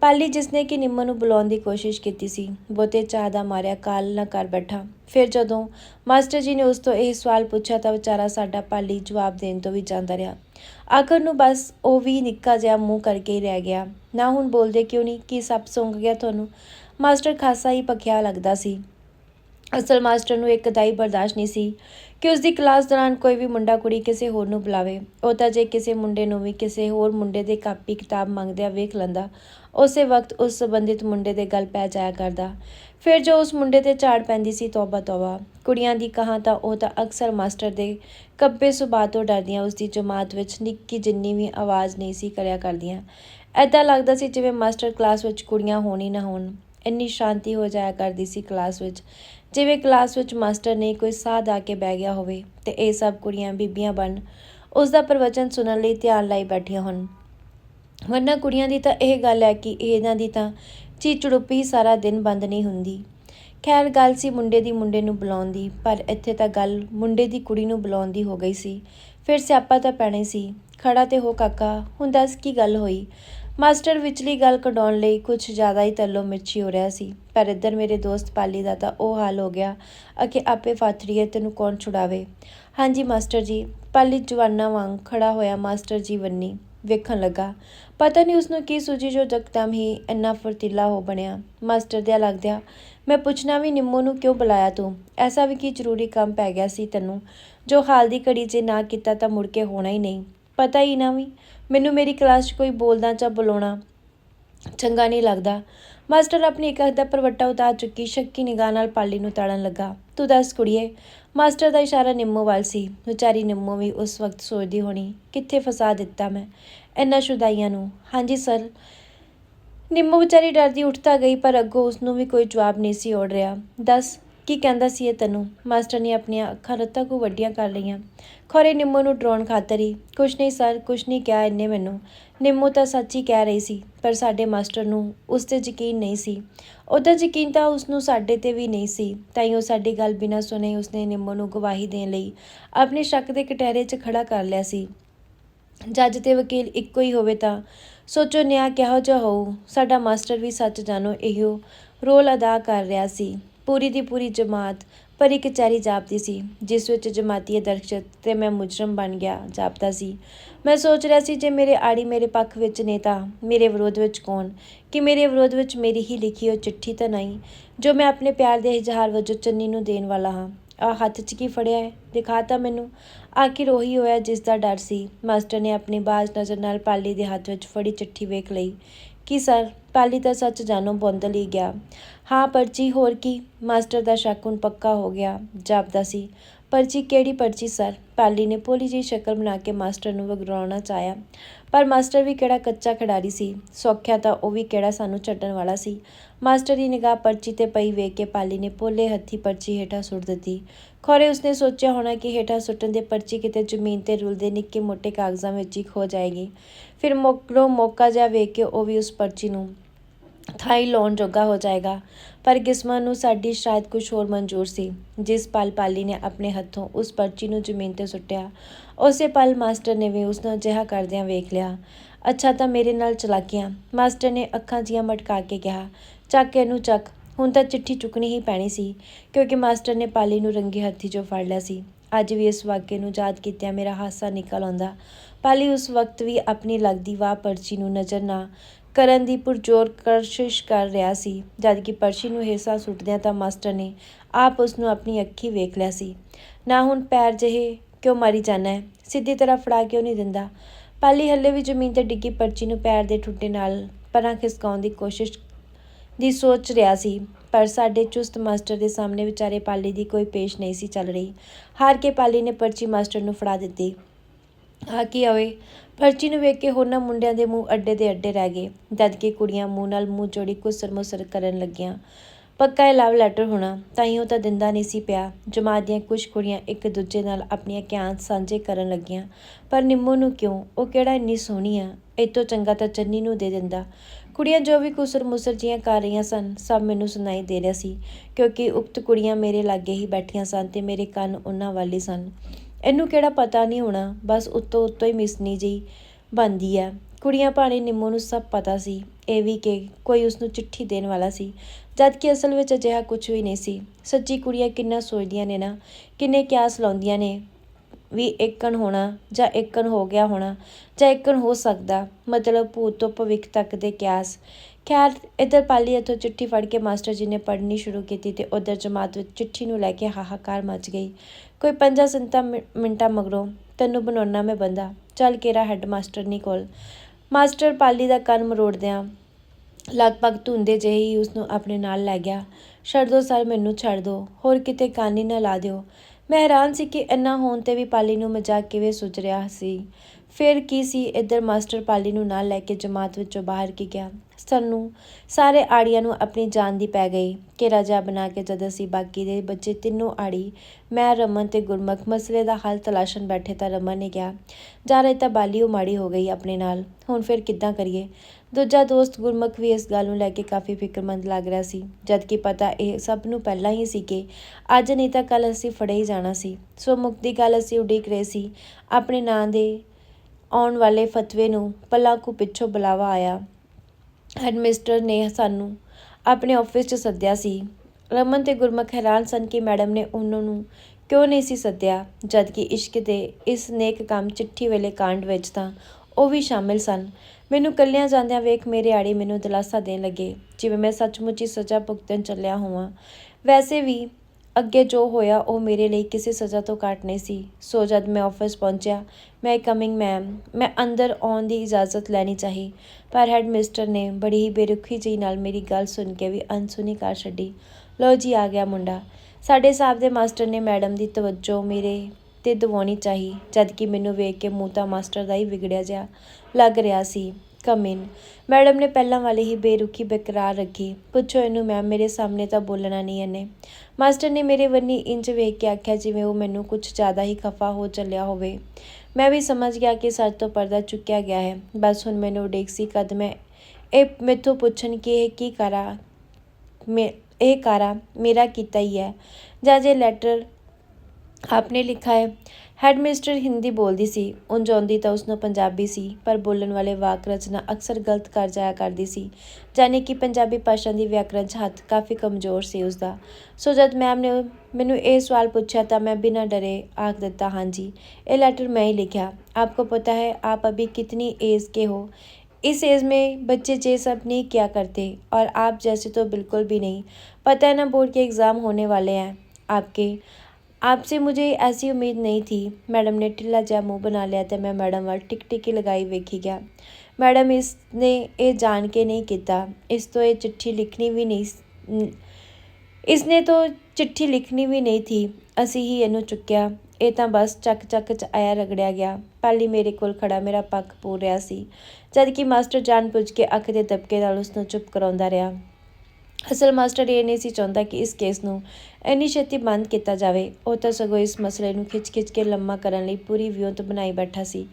ਪਾਲੀ ਜਿਸਨੇ ਕਿ ਨਿੰਮੋ ਨੂੰ ਬੁਲਾਉਣ ਦੀ ਕੋਸ਼ਿਸ਼ ਕੀਤੀ ਸੀ, ਬਹੁਤੇ ਚਾਹ ਦਾ ਮਾਰਿਆ ਕਾਲ ਨਾ ਕਰ ਬੈਠਾ। ਫਿਰ ਜਦੋਂ ਮਾਸਟਰ ਜੀ ਨੇ ਉਸ ਤੋਂ ਇਹ ਸਵਾਲ ਪੁੱਛਿਆ ਤਾਂ ਵਿਚਾਰਾ ਸਾਡਾ ਪਾਲੀ ਜਵਾਬ ਦੇਣ ਤੋਂ ਵੀ ਜਾਂਦਾ ਰਿਹਾ। ਆਖਰ ਨੂੰ ਬਸ ਉਹ ਵੀ ਨਿੱਕਾ ਜਿਹਾ ਮੂੰਹ ਕਰਕੇ ਹੀ ਰਹਿ ਗਿਆ। ਨਾ ਹੁਣ ਬੋਲਦੇ ਕਿਉਂ ਨਹੀਂ ਕੀ ਸੱਪ ਸੁੰਘ ਗਿਆ ਤੁਹਾਨੂੰ? ਮਾਸਟਰ ਖਾਸਾ ਹੀ ਪਖਿਆ ਲੱਗਦਾ ਸੀ। ਅਸਲ ਮਾਸਟਰ ਨੂੰ ਇੱਕ ਦਾਈ ਬਰਦਾਸ਼ਤ ਨਹੀਂ ਸੀ ਕਿ ਉਸ ਦੀ ਕਲਾਸ ਦੌਰਾਨ ਕੋਈ ਵੀ ਮੁੰਡਾ ਕੁੜੀ ਕਿਸੇ ਹੋਰ ਨੂੰ ਬੁਲਾਵੇ। ਉਹ ਤਾਂ ਜੇ ਕਿਸੇ ਮੁੰਡੇ ਨੂੰ ਵੀ ਕਿਸੇ ਹੋਰ ਮੁੰਡੇ ਦੇ ਕਾਪੀ ਕਿਤਾਬ ਮੰਗਦਿਆਂ ਵੇਖ ਲੈਂਦਾ, ਉਸੇ ਵਕਤ ਉਸ ਸੰਬੰਧਿਤ ਮੁੰਡੇ ਦੇ ਗੱਲ ਪੈ ਜਾਇਆ ਕਰਦਾ। ਫਿਰ ਜੋ ਉਸ ਮੁੰਡੇ ਤੇ ਝਾੜ ਪੈਂਦੀ ਸੀ ਤੌਬਾ ਤੌਬਾ। ਕੁੜੀਆਂ ਦੀ ਕਹਾਂ ਤਾਂ ਉਹ ਤਾਂ ਅਕਸਰ ਮਾਸਟਰ ਦੇ ਕੱਬੇ ਸੁਭਾਅ ਤੋਂ ਡਰਦੀਆਂ ਉਸ ਦੀ ਜਮਾਤ ਵਿੱਚ ਨਿੱਕੀ ਜਿੰਨੀ ਵੀ ਆਵਾਜ਼ ਨਹੀਂ ਸੀ ਕਰਿਆ ਕਰਦੀਆਂ। ਐਦਾਂ ਲੱਗਦਾ ਸੀ ਜਿਵੇਂ ਮਾਸਟਰ ਕਲਾਸ ਵਿੱਚ ਕੁੜੀਆਂ ਹੋਣ ਹੀ ਨਾ ਹੋਣ। ਇੰਨੀ ਸ਼ਾਂਤੀ ਹੋ ਜਾਇਆ ਕਰਦੀ ਸੀ ਕਲਾਸ ਵਿੱਚ। ਜਿਵੇਂ ਕਲਾਸ ਵਿੱਚ ਮਾਸਟਰ ਨੇ ਕੋਈ ਸਾਧ ਆ ਕੇ ਬਹਿ ਗਿਆ ਹੋਵੇ ਤੇ ਇਹ ਸਭ ਕੁੜੀਆਂ ਬੀਬੀਆਂ ਬਣ, ਉਸ ਦਾ ਪ੍ਰਵਚਨ ਸੁਣਨ ਲਈ ਧਿਆਨ ਲਾਈ ਬੈਠੀਆਂ ਹਨ ਵਰਨਾ ਕੁੜੀਆਂ ਦੀ ਤਾਂ ਇਹ ਗੱਲ ਹੈ ਕਿ ਇਹਨਾਂ ਦੀ ਤਾਂ ਚੀਚੜੁੱਪੀ ਹੀ ਸਾਰਾ ਦਿਨ ਬੰਦ ਨਹੀਂ ਹੁੰਦੀ। ਖੈਰ, ਗੱਲ ਸੀ ਮੁੰਡੇ ਦੀ ਮੁੰਡੇ ਨੂੰ ਬੁਲਾਉਣ ਦੀ, ਪਰ ਇੱਥੇ ਤਾਂ ਗੱਲ ਮੁੰਡੇ ਦੀ ਕੁੜੀ ਨੂੰ ਬੁਲਾਉਣ ਦੀ ਹੋ ਗਈ ਸੀ। ਫਿਰ ਸਿਆਪਾ ਤਾਂ ਪੈਣਾ ਸੀ। ਖੜਾ ਤੇ ਹੋ ਕਾਕਾ, ਹੁਣ ਦੱਸ ਕੀ ਗੱਲ ਹੋਈ? ਮਾਸਟਰ ਵਿਚਲੀ ਗੱਲ ਕਢਾਉਣ ਲਈ ਕੁਝ ਜ਼ਿਆਦਾ ਹੀ ਤੱਲੋ ਮਿਰਚੀ ਹੋ ਰਿਹਾ ਸੀ, ਪਰ ਇੱਧਰ ਮੇਰੇ ਦੋਸਤ ਪਾਲੀ ਦਾ ਤਾਂ ਉਹ ਹਾਲ ਹੋ ਗਿਆ ਅਕੇ ਆਪੇ ਫਾਥੜੀਏ ਤੈਨੂੰ ਕੌਣ ਛੁਡਾਵੇ? ਹਾਂਜੀ ਮਾਸਟਰ ਜੀ, ਪਾਲੀ ਜਵਾਨਾ ਵਾਂਗ ਖੜਾ ਹੋਇਆ ਮਾਸਟਰ ਜੀ ਵੰਨੀ ਵੇਖਣ ਲੱਗਾ। ਪਤਾ ਨਹੀਂ ਉਸਨੂੰ ਕੀ ਸੂਝੀ ਜੋ ਜਕਦਮ ਹੀ ਇੰਨਾ ਫੁਰਤੀਲਾ ਹੋ ਬਣਿਆ। ਮਾਸਟਰ ਦੇ ਲੱਗਦਿਆ, ਮੈਂ ਪੁੱਛਣਾ ਵੀ ਨਿੰਮੋ ਨੂੰ ਕਿਉਂ ਬੁਲਾਇਆ ਤੂੰ? ਐਸਾ ਵੀ ਕੀ ਜ਼ਰੂਰੀ ਕੰਮ ਪੈ ਗਿਆ ਸੀ ਤੈਨੂੰ? ਜੋ ਹਾਲ ਦੀ ਘੜੀ ਜੇ ਨਾ ਕੀਤਾ ਤਾਂ ਮੁੜ ਕੇ ਹੋਣਾ ਹੀ ਨਹੀਂ। ਪਤਾ ਹੀ ਨਾ ਵੀ ਮੈਨੂੰ ਮੇਰੀ ਕਲਾਸ 'ਚ ਕੋਈ ਬੋਲਦਾ ਜਾਂ ਬੁਲਾਉਣਾ ਚੰਗਾ ਨਹੀਂ ਲੱਗਦਾ। ਮਾਸਟਰ ਆਪਣੀ ਇੱਕ ਹੱਥ ਦਾ ਪਰਵੱਟਾ ਉਤਾਰ ਚੁੱਕੀ ਸ਼ੱਕੀ ਨਿਗਾਹ ਨਾਲ ਪਾਲੀ ਨੂੰ ਤਾੜਨ ਲੱਗਾ। ਤੂੰ ਦੱਸ ਕੁੜੀਏ, ਮਾਸਟਰ ਦਾ ਇਸ਼ਾਰਾ ਨਿੰਮੋ ਵੱਲ ਸੀ। ਵਿਚਾਰੀ ਨਿੰਮੋ ਵੀ ਉਸ ਵਕਤ ਸੋਚਦੀ ਹੋਣੀ, ਕਿੱਥੇ ਫਸਾ ਦਿੱਤਾ ਮੈਂ ਇੰਨਾ ਸ਼ੁਦਾਈਆਂ ਨੂੰ? ਹਾਂਜੀ ਸਰ। ਨਿੰਮੋ ਵਿਚਾਰੀ ਡਰਦੀ ਉੱਠ ਤਾਂ ਗਈ, ਪਰ ਅੱਗੋਂ ਉਸ ਨੂੰ ਵੀ ਕੋਈ ਜਵਾਬ ਨਹੀਂ ਸੀ ਓੜ ਰਿਹਾ। ਦੱਸ ਕੀ ਕਹਿੰਦਾ ਸੀ ਇਹ ਤੈਨੂੰ? ਮਾਸਟਰ ਨੇ ਆਪਣੀਆਂ ਅੱਖਾਂ ਰੱਤਾਂ ਕੋ ਵੱਡੀਆਂ ਕਰ ਲਈਆਂ। ਖੋਰੇ ਨਿੰਮੋ ਨੂੰ ਡਰਾਉਣ ਖਾਤਰ ਹੀ। ਕੁਛ ਨਹੀਂ ਸਰ, ਕੁਛ ਨਹੀਂ ਕਿਹਾ ਇਹਨੇ ਮੈਨੂੰ। ਨਿੰਮੋ ਤਾਂ ਸੱਚ ਹੀ ਕਹਿ ਰਹੀ ਸੀ, ਪਰ ਸਾਡੇ ਮਾਸਟਰ ਨੂੰ ਉਸ ਤੇ ਯਕੀਨ ਨਹੀਂ ਸੀ। ਉਹਦਾ ਯਕੀਨ ਤਾਂ ਉਸ ਨੂੰ ਸਾਡੇ ਤੇ ਵੀ ਨਹੀਂ ਸੀ। ਤਾਂ ਹੀ ਉਹ ਸਾਡੀ ਗੱਲ ਬਿਨਾਂ ਸੁਣੇ ਉਸਨੇ ਨਿੰਮੋ ਨੂੰ ਗਵਾਹੀ ਦੇਣ ਲਈ ਆਪਣੇ ਸ਼ੱਕ ਦੇ ਕਟਹਿਰੇ 'ਚ ਖੜਾ ਕਰ ਲਿਆ ਸੀ। ਜੱਜ ਤੇ ਵਕੀਲ ਇੱਕੋ ਹੀ ਹੋਵੇ ਤਾਂ। ਸੋਚੋ ਨਿਆਂ ਕਿਹੋ ਜਿਹਾ ਹੋਊ। ਸਾਡਾ ਮਾਸਟਰ ਵੀ ਸੱਚ ਜਾਣੋ, ਇਹੋ ਰੋਲ ਅਦਾ ਕਰ ਰਿਹਾ ਸੀ। ਪੂਰੀ ਦੀ ਪੂਰੀ ਜਮਾਤ ਭਰੀ ਕਚਹਿਰੀ ਜਾਪਦੀ ਸੀ, ਜਿਸ ਵਿੱਚ ਜਮਾਤੀ ਦਰਖਤ ਤੇ ਮੈਂ ਮੁਜਰਮ ਬਣ ਗਿਆ, ਜਾਪਦਾ ਸੀ। ਮੈਂ ਸੋਚ ਰਿਹਾ ਸੀ, ਜੇ ਮੇਰੇ ਆੜੀ ਮੇਰੇ ਪੱਖ ਵਿੱਚ ਨੇ ਤਾਂ ਮੇਰੇ ਵਿਰੋਧ ਵਿੱਚ ਕੌਣ? ਕਿ ਮੇਰੇ ਵਿਰੋਧ ਵਿੱਚ ਮੇਰੀ ਹੀ ਲਿਖੀ ਉਹ ਚਿੱਠੀ ਤਾਂ ਨਹੀਂ, ਜੋ ਮੈਂ ਆਪਣੇ ਪਿਆਰ ਦੇ ਇਜ਼ਹਾਰ ਵਜੋਂ ਚੰਨੀ ਨੂੰ ਦੇਣ ਵਾਲਾ ਹਾਂ। ਆ ਹੱਥ 'ਚ ਕੀ ਫੜਿਆ ਹੈ? ਦਿਖਾਤਾ ਮੈਨੂੰ। ਆਖਿਰ ਉਹੀ ਹੋਇਆ ਜਿਸ ਦਾ ਡਰ ਸੀ। ਮਾਸਟਰ ਨੇ ਆਪਣੀ ਬਾਜ਼ ਨਜ਼ਰ ਨਾਲ ਪਾਲੀ ਦੇ ਹੱਥ ਵਿੱਚ ਫੜੀ ਚਿੱਠੀ ਵੇਖ ਲਈ। ਕੀ ਸਰ, ਪਹਿਲੀ ਤਾਂ ਸੱਚ ਜਾਣੋ ਬੌਂਦਲ ਹੀ ਗਿਆ। ਹਾਂ, ਪਰਚੀ ਹੋਰ ਕੀ? ਮਾਸਟਰ ਦਾ ਸ਼ੱਕ ਹੁਣ ਪੱਕਾ ਹੋ ਗਿਆ, ਜਾਪਦਾ ਸੀ। ਪਰਚੀ ਕਿਹੜੀ ਪਰਚੀ ਸਰ? ਪਾਲੀ ਨੇ ਭੋਲੀ ਜਿਹੀ ਸ਼ਕਲ ਬਣਾ ਕੇ ਮਾਸਟਰ ਨੂੰ ਵਗਰਾਉਣਾ ਚਾਹਿਆ। ਪਰ ਮਾਸਟਰ ਵੀ ਕਿਹੜਾ ਕੱਚਾ ਖਿਡਾਰੀ ਸੀ? ਸੌਖਿਆ ਤਾਂ ਉਹ ਵੀ ਕਿਹੜਾ ਸਾਨੂੰ ਛੱਡਣ ਵਾਲਾ ਸੀ? ਮਾਸਟਰ ਦੀ ਨਿਗਾਹ ਪਰਚੀ ਤੇ ਪਈ ਵੇਖ ਕੇ ਪਾਲੀ ਨੇ ਪੋਲੇ ਹੱਥੀ ਪਰਚੀ ਹੇਠਾਂ ਸੁੱਟ ਦਿੱਤੀ। ਖੋਰੇ ਉਸਨੇ ਸੋਚਿਆ ਹੋਣਾ ਕਿ ਹੇਠਾਂ ਸੁੱਟਣ ਦੇ ਪਰਚੀ ਕਿਤੇ ਜ਼ਮੀਨ ਤੇ ਰੁਲਦੇ ਨਿੱਕੇ ਮੋਟੇ ਕਾਗਜ਼ਾਂ ਵਿੱਚ ਹੀ ਖੋ ਜਾਏਗੀ। ਫਿਰ ਮੋਕਰੋ ਮੌਕਾ ਜਿਹਾ ਵੇਖ ਕੇ ਉਹ ਵੀ ਉਸ ਪਰਚੀ ਨੂੰ ਥਾਈ ਲਾਉਣ ਜੋਗਾ ਹੋ ਜਾਏਗਾ। ਪਰ ਕਿਸਮਤ ਨੂੰ ਸਾਡੀ ਸ਼ਾਇਦ ਕੁਝ ਹੋਰ ਮਨਜ਼ੂਰ ਸੀ। ਜਿਸ ਪਲ ਪਾਲੀ ਨੇ ਆਪਣੇ ਹੱਥੋਂ ਉਸ ਪਰਚੀ ਨੂੰ ਜ਼ਮੀਨ ਤੇ ਸੁੱਟਿਆ, ਉਸੇ ਪਲ ਮਾਸਟਰ ਨੇ ਵੀ ਉਸ ਨੂੰ ਅਜਿਹਾ ਕਰਦਿਆਂ ਵੇਖ ਲਿਆ। ਅੱਛਾ ਤਾਂ ਮੇਰੇ ਨਾਲ ਚਲਾਕੀਆਂ, ਮਾਸਟਰ ਨੇ ਅੱਖਾਂ ਜੀਆਂ ਮਟਕਾ ਕੇ ਕਿਹਾ। ਚੱਕ ਇਹਨੂੰ ਚੱਕ, ਹੁਣ ਤਾਂ ਚਿੱਠੀ ਚੁੱਕਣੀ ਹੀ ਪੈਣੀ ਸੀ, ਕਿਉਂਕਿ ਮਾਸਟਰ ਨੇ ਪਾਲੀ ਨੂੰ ਰੰਗੇ ਹੱਥੀ ਜੋ ਫੜ ਲਿਆ ਸੀ। ਅੱਜ ਵੀ ਇਸ ਵਾਕਿਆ ਨੂੰ ਯਾਦ ਕੀਤਿਆਂ ਮੇਰਾ ਹਾਸਾ ਨਿਕਲ ਆਉਂਦਾ। ਪਾਲੀ ਉਸ ਵਕਤ ਵੀ ਆਪਣੀ ਲੱਗਦੀ ਵਾਹ ਪਰਚੀ ਨੂੰ ਨਜ਼ਰ ਨਾ ਕਰਨ ਦੀ ਪੁਰਜ਼ੋਰ ਕੋਸ਼ਿਸ਼ ਕਰ ਰਿਹਾ ਸੀ। ਜਦਕਿ ਪਰਚੀ ਨੂੰ ਹਿੱਸਾ ਸੁੱਟਦਿਆਂ ਤਾਂ ਮਾਸਟਰ ਨੇ ਆਪ ਉਸ ਨੂੰ ਆਪਣੀ ਅੱਖੀ ਵੇਖ ਲਿਆ ਸੀ। ਨਾ ਹੁਣ ਪੈਰ ਜਿਹੇ ਕਿਉਂ ਮਾਰੀ ਜਾਣਾ ਹੈ? ਸਿੱਧੀ ਤਰ੍ਹਾਂ ਫੜਾ ਕਿਉਂ ਨਹੀਂ ਦਿੰਦਾ? ਪਾਲੀ ਹੱਲੇ ਵੀ ਜ਼ਮੀਨ ਤੇ ਡਿੱਗੀ ਪਰਚੀ ਨੂੰ ਪੈਰ ਦੇ ਠੁੱਡੇ ਨਾਲ ਪਰਾਂ ਖਿਸਕਾਉਣ ਦੀ ਕੋਸ਼ਿਸ਼ ਦੀ ਸੋਚ ਰਿਹਾ ਸੀ। ਪਰ ਸਾਡੇ ਚੁਸਤ ਮਾਸਟਰ ਦੇ ਸਾਹਮਣੇ ਵਿਚਾਰੇ ਪਾਲੀ ਦੀ ਕੋਈ ਪੇਸ਼ ਨਹੀਂ ਸੀ ਚੱਲ ਰਹੀ। ਹਾਰ ਕੇ ਪਾਲੀ ਨੇ ਪਰਚੀ ਮਾਸਟਰ ਨੂੰ ਫੜਾ ਦਿੱਤੀ। ਆ ਕੀ ਹੋਏ ਪਰਚੀ ਨੂੰ ਵੇਖ ਕੇ ਹੋਰਨਾਂ ਮੁੰਡਿਆਂ ਦੇ ਮੂੰਹ ਅੱਡੇ ਦੇ ਅੱਡੇ ਰਹਿ ਗਏ, ਜਦ ਕਿ ਕੁੜੀਆਂ ਮੂੰਹ ਨਾਲ ਮੂੰਹ ਜੋੜੀ ਕੁਸਰ ਮੁਸਰ ਕਰਨ ਲੱਗੀਆਂ। ਪੱਕਾ ਇਹ ਲਵ ਲੈਟਰ ਹੋਣਾ ਤਾਈਓ ਤਾਂ ਦਿੰਦਾ ਨਹੀਂ ਸੀ ਪਿਆ। ਜਮਾਤ ਦੀਆਂ ਕੁਝ ਕੁੜੀਆਂ ਇੱਕ ਦੂਜੇ ਨਾਲ ਆਪਣੀਆਂ ਕਿਆਨ ਸਾਂਝੇ ਕਰਨ ਲੱਗੀਆਂ। ਪਰ ਨਿੰਮੋ ਨੂੰ ਕਿਉਂ? ਉਹ ਕਿਹੜਾ ਇੰਨੀ ਸੋਹਣੀ ਆ? ਇਹ ਤੋਂ ਚੰਗਾ ਤਾਂ ਚੰਨੀ ਨੂੰ ਦੇ ਦਿੰਦਾ। ਕੁੜੀਆਂ ਜੋ ਵੀ ਕੁਸਰ ਮੁਸਰ ਜੀਆਂ ਕਰ ਰਹੀਆਂ ਸਨ, ਸਭ ਮੈਨੂੰ ਸੁਣਾਈ ਦੇ ਰਿਹਾ ਸੀ, ਕਿਉਂਕਿ ਉਕਤ ਕੁੜੀਆਂ ਮੇਰੇ ਲਾਗੇ ਹੀ ਬੈਠੀਆਂ ਸਨ ਤੇ ਮੇਰੇ ਕੰਨ ਉਹਨਾਂ ਵੱਲ ਹੀ ਸਨ। ਇਹਨੂੰ ਕਿਹੜਾ ਪਤਾ ਨਹੀਂ ਹੋਣਾ, ਬਸ ਉੱਤੋਂ ਉੱਤੋਂ ਹੀ ਮਿਸਨੀ ਜਿਹੀ ਬਣਦੀ ਹੈ ਕੁੜੀਆਂ ਭਾਣੇ ਨਿੰਮੋ ਨੂੰ ਸਭ ਪਤਾ ਸੀ, ਇਹ ਵੀ ਕਿ ਕੋਈ ਉਸ ਨੂੰ ਚਿੱਠੀ ਦੇਣ ਵਾਲਾ ਸੀ, ਜਦ ਕਿ ਅਸਲ ਵਿੱਚ ਅਜਿਹਾ ਕੁਝ ਵੀ ਨਹੀਂ ਸੀ। ਸੱਚੀ ਕੁੜੀਆਂ ਕਿੰਨਾ ਸੋਚਦੀਆਂ ਨੇ ਨਾ, ਕਿੰਨੇ ਕਿਆਸ ਲਾਉਂਦੀਆਂ ਨੇ, ਵੀ ਏਕਣ ਹੋਣਾ ਜਾਂ ਏਕਣ ਹੋ ਗਿਆ ਹੋਣਾ, ਜਾਂ ਏਕਣ ਹੋ ਸਕਦਾ, ਮਤਲਬ ਭੂਤ ਤੋਂ ਭਵਿੱਖ ਤੱਕ ਦੇ ਕਿਆਸ। ਖੈਰ, ਇੱਧਰ ਪਾਲੀ ਇੱਥੋਂ ਚਿੱਠੀ ਫੜ ਕੇ ਮਾਸਟਰ ਜੀ ਨੇ ਪੜ੍ਹਨੀ ਸ਼ੁਰੂ ਕੀਤੀ ਤੇ ਉਧਰ ਜਮਾਤ ਵਿੱਚ ਚਿੱਠੀ ਨੂੰ ਲੈ ਕੇ ਹਾਹਾਕਾਰ ਮਚ ਗਈ। ਕੋਈ ਪੰਜਾਂ ਸੰਤਾ ਮਿੰਟਾਂ ਮਗਰੋਂ ਤੈਨੂੰ ਬਣਾਉਣਾ ਮੈਂ ਬੰਦਾ। ਚੱਲ ਕੇਰਾ ਹੈੱਡ ਮਾਸਟਰ ਨੀ ਕੋਲ। ਮਾਸਟਰ ਪਾਲੀ ਦਾ ਕੰਨ ਮਰੋੜਦਿਆਂ ਲਗਭਗ ਧੁੰਦੇ ਜਿਹੇ ਹੀ ਉਸ ਨੂੰ ਆਪਣੇ ਨਾਲ ਲੈ ਗਿਆ। ਛੱਡ ਦੋ ਸਰ, ਮੈਨੂੰ ਛੱਡ ਦੋ। ਹੋਰ ਕਿਤੇ ਕੰਨ ਨਾ ਲਾ ਦਿਓ। ਮੈਂ ਹੈਰਾਨ ਸੀ ਕਿ ਇੰਨਾ ਹੋਣ ਤੇ ਵੀ ਪਾਲੀ ਨੂੰ ਮਜ਼ਾਕ ਕਿਵੇਂ ਸੁਝ ਰਿਹਾ ਸੀ। ਫਿਰ ਕੀ ਸੀ ਇੱਧਰ ਮਾਸਟਰ ਪਾਲੀ ਨੂੰ ਨਾਲ ਲੈ ਕੇ ਜਮਾਤ ਵਿੱਚੋਂ ਬਾਹਰ ਕੀ ਗਿਆ? ਸਾਨੂੰ ਸਾਰੇ ਆੜੀਆਂ ਨੂੰ ਆਪਣੀ ਜਾਨ ਦੀ ਪੈ ਗਈ ਕਿ ਰਾਜਾ ਬਣਾ ਕੇ ਜਦ ਅਸੀਂ ਬਾਕੀ ਦੇ ਬੱਚੇ ਤਿੰਨੋਂ ਆੜੀ, ਮੈਂ, ਰਮਨ ਤੇ ਗੁਰਮੁਖ ਮਸਲੇ ਦਾ ਹੱਲ ਤਲਾਸ਼ਣ ਬੈਠੇ ਤਾਂ ਰਮਨ ਨੇ ਕਿਹਾ, ਜਾ ਰਹੀ ਤਾਂ ਬਾਲੀ ਉਹ ਮਾੜੀ ਹੋ ਗਈ ਆਪਣੇ ਨਾਲ। ਹੁਣ ਫਿਰ ਕਿੱਦਾਂ ਕਰੀਏ? ਦੂਜਾ ਦੋਸਤ ਗੁਰਮੁਖ ਵੀ ਇਸ ਗੱਲ ਨੂੰ ਲੈ ਕੇ ਕਾਫੀ ਫਿਕਰਮੰਦ ਲੱਗ ਰਿਹਾ ਸੀ ਜਦ ਕਿ ਪਤਾ ਇਹ ਸਭ ਨੂੰ ਪਹਿਲਾਂ ਹੀ ਸੀ ਕਿ ਅੱਜ ਨਹੀਂ ਤਾਂ ਕੱਲ ਅਸੀਂ ਫੜੇ ਹੀ ਜਾਣਾ ਸੀ। ਸੋ ਮੁਕਤੀ ਗੱਲ ਅਸੀਂ ਉਡੀਕ ਰਹੇ ਸੀ, ਆਪਣੇ ਨਾਂ ਦੇ ਆਉਣ ਵਾਲੇ ਫਤਵੇ ਨੂੰ ਪਲਾਂ ਕੁ ਪਿੱਛੋਂ ਬੁਲਾਵਾ ਆਇਆ। ਹੈਡਮਿਸਟਰ ਨੇ ਸਾਨੂੰ ਆਪਣੇ ਆਫਿਸ 'ਚ ਸੱਦਿਆ ਸੀ। ਰਮਨ ਤੇ ਗੁਰਮੁਖ ਹੈਰਾਨ ਸਨ ਕਿ ਮੈਡਮ ਨੇ ਉਹਨਾਂ ਨੂੰ ਕਿਉਂ ਨਹੀਂ ਸੀ ਸੱਦਿਆ, ਜਦਕਿ ਇਸ਼ਕ ਦੇ ਇਸ ਨੇਕ ਕੰਮ ਚਿੱਠੀ ਵੇਲੇ ਕਾਂਡ ਵਿੱਚ ਤਾਂ ਉਹ ਵੀ ਸ਼ਾਮਿਲ ਸਨ। ਮੈਨੂੰ ਕੱਲਿਆਂ ਜਾਂਦਿਆਂ ਵੇਖ ਮੇਰੇ ਆੜੀ ਮੈਨੂੰ ਦਿਲਾਸਾ ਦੇਣ ਲੱਗੇ, ਜਿਵੇਂ ਮੈਂ ਸੱਚਮੁੱਚ ਹੀ ਸਜ਼ਾ ਭੁਗਤਣ ਚੱਲਿਆ ਹੋਵਾਂ। ਵੈਸੇ ਵੀ ਅੱਗੇ ਜੋ ਹੋਇਆ, ਉਹ ਮੇਰੇ ਲਈ ਕਿਸੇ ਸਜ਼ਾ ਤੋਂ ਘੱਟ ਨਹੀਂ ਸੀ। ਸੋ ਜਦ ਮੈਂ ਆਫਿਸ ਪਹੁੰਚਿਆ, ਮੈਂ ਕਮਿੰਗ ਮੈਮ ਮੈਂ ਅੰਦਰ ਆਉਣ ਦੀ ਇਜਾਜ਼ਤ ਲੈਣੀ ਚਾਹੀ। ਪਰ ਹੈਡ ਮਿਸਟਰ ਨੇ ਬੜੀ ਹੀ ਬੇਰੁਖੀ ਜੀ ਨਾਲ ਮੇਰੀ ਗੱਲ ਸੁਣ ਕੇ ਵੀ ਅਨਸੁਣੀ ਕਰ ਛੱਡੀ। ਲੋ ਜੀ, ਆ ਗਿਆ ਮੁੰਡਾ। ਸਾਡੇ ਸਾਹਿਬ ਦੇ ਮਾਸਟਰ ਨੇ ਮੈਡਮ ਦੀ ਤਵੱਜੋ ਮੇਰੇ ਤੇ ਦਿਵਾਉਣੀ ਚਾਹੀ ਜਦ ਕਿ ਮੈਨੂੰ ਵੇਖ ਕੇ ਮੂੰਹ ਤਾਂ ਮਾਸਟਰ ਦਾ ਹੀ ਵਿਗੜਿਆ ਜਿਹਾ ਲੱਗ ਰਿਹਾ ਸੀ। ਕਮ ਇਨ ਮੈਡਮ ਨੇ ਪਹਿਲਾਂ ਵਾਲੇ ਹੀ ਬੇਰੁਖੀ ਬਰਕਰਾਰ ਰੱਖੀ। ਪੁੱਛੋ ਇਹਨੂੰ ਮੈਮ ਮੇਰੇ ਸਾਹਮਣੇ ਤਾਂ ਬੋਲਣਾ ਨਹੀਂ ਇਹਨੇ। ਮਾਸਟਰ ਨੇ ਮੇਰੇ ਵੰਨੀ ਇੰਜ ਵੇਖ ਕੇ ਆਖਿਆ ਜਿਵੇਂ ਉਹ ਮੈਨੂੰ ਕੁਝ ਜ਼ਿਆਦਾ ਹੀ ਖਫਾ ਹੋ ਚੱਲਿਆ ਹੋਵੇ। ਮੈਂ ਵੀ ਸਮਝ ਗਿਆ ਕਿ ਸੱਚ ਤੋਂ ਪਰਦਾ ਚੁੱਕਿਆ ਗਿਆ ਹੈ। ਬਸ ਹੁਣ ਮੈਨੂੰ ਉਡੀਕ ਸੀ ਕਦ ਮੈਂ ਇਹ ਮੈਥੋਂ ਪੁੱਛਣ ਕਿ ਇਹ ਕੀ ਕਰਾ, ਮੈਂ, ਇਹ ਕਾਰਾ, ਮੇਰਾ ਕੀਤਾ ਹੀ ਹੈ। ਜਾਂ ਜੇ ਲੈਟਰ ਆਪਨੇ ਲਿਖਾ ਹੈ है ਹੈਡਮਿਸਟਰ ਹਿੰਦੀ ਬੋਲਦੀ ਸੀ ਉਂਝ ਆਉਂਦੀ ਤਾਂ ਉਸਨੂੰ ਪੰਜਾਬੀ ਸੀ ਪਰ ਬੋਲਣ ਵਾਲੇ ਵਾਕ ਰਚਨਾ ਅਕਸਰ ਗਲਤ ਕਰ ਜਾਇਆ ਕਰਦੀ ਸੀ ਜਾਣੀ ਕਿ ਪੰਜਾਬੀ ਭਾਸ਼ਾ ਦੀ ਵਿਆਕਰਣ 'ਚ ਹੱਥ ਕਾਫੀ ਕਮਜ਼ੋਰ ਸੀ ਉਸਦਾ ਸੋ ਜਦ ਮੈਮ ਨੇ ਮੈਨੂੰ ਇਹ ਸਵਾਲ ਪੁੱਛਿਆ ਤਾਂ ਮੈਂ ਬਿਨਾਂ ਡਰੇ ਆਖ ਦਿੱਤਾ ਹਾਂਜੀ ये लेटर मैं ही लिखा आपको पता है आप अभी कितनी एज के हो इस एज में बच्चे ये सब नहीं क्या करते और आप जैसे तो बिल्कुल भी नहीं पता है ना बोर्ड के एग्ज़ाम होने वाले हैं आपके आपसे मुझे ऐसी उम्मीद नहीं थी मैडम ने ਢਿੱਲਾ ਜਿਹਾ ਮੂੰਹ ਬਣਾ ਲਿਆ ਤੇ ਮੈਂ ਮੈਡਮ ਵੱਲ ਟਿਕ ਟਿਕੀ ਲਗਾਈ ਵੇਖੀ ਗਿਆ ਮੈਡਮ ਇਸ ਨੇ ਇਹ ਜਾਣ ਕੇ ਨਹੀਂ ਕੀਤਾ ਇਸ ਤੋਂ ਇਹ ਚਿੱਠੀ ਲਿਖਣੀ ਵੀ ਨਹੀਂ ਸ- ਇਸਨੇ ਤਾਂ ਚਿੱਠੀ ਲਿਖਣੀ ਵੀ ਨਹੀਂ ਥੀ ਅਸੀਂ ਹੀ ਇਹਨੂੰ ਚੁੱਕਿਆ ਇਹ ਤਾਂ ਬਸ ਚੱਕ ਚੱਕ ਚ ਆਇਆ ਰਗੜਿਆ ਗਿਆ ਪਾਲੀ ਮੇਰੇ ਕੋਲ ਖੜਾ ਮੇਰਾ ਪੱਖ ਪੂਰ ਰਿਹਾ ਸੀ ਜਦ ਕਿ ਮਾਸਟਰ ਜਾਣ ਪੁੱਛ ਕੇ ਅੱਖ ਦੇ ਦਬਕੇ ਨਾਲ ਉਸ ਨੂੰ ਚੁੱਪ ਕਰਾਉਂਦਾ ਰਿਹਾ ਅਸਲ ਮਾਸਟਰ ਇਹ ਨਹੀਂ ਸੀ ਚਾਹੁੰਦਾ ਕਿ ਇਸ ਕੇਸ ਨੂੰ ਇੰਨੀ ਛੇਤੀ ਬੰਦ ਕੀਤਾ ਜਾਵੇ। ਉਹ ਤਾਂ ਸਗੋਂ ਇਸ ਮਸਲੇ ਨੂੰ ਖਿੱਚ-ਖਿੱਚ ਕੇ ਲੰਮਾ ਕਰਨ ਲਈ ਪੂਰੀ ਵਿਉਂਤ ਬਣਾਈ ਬੈਠਾ ਸੀ।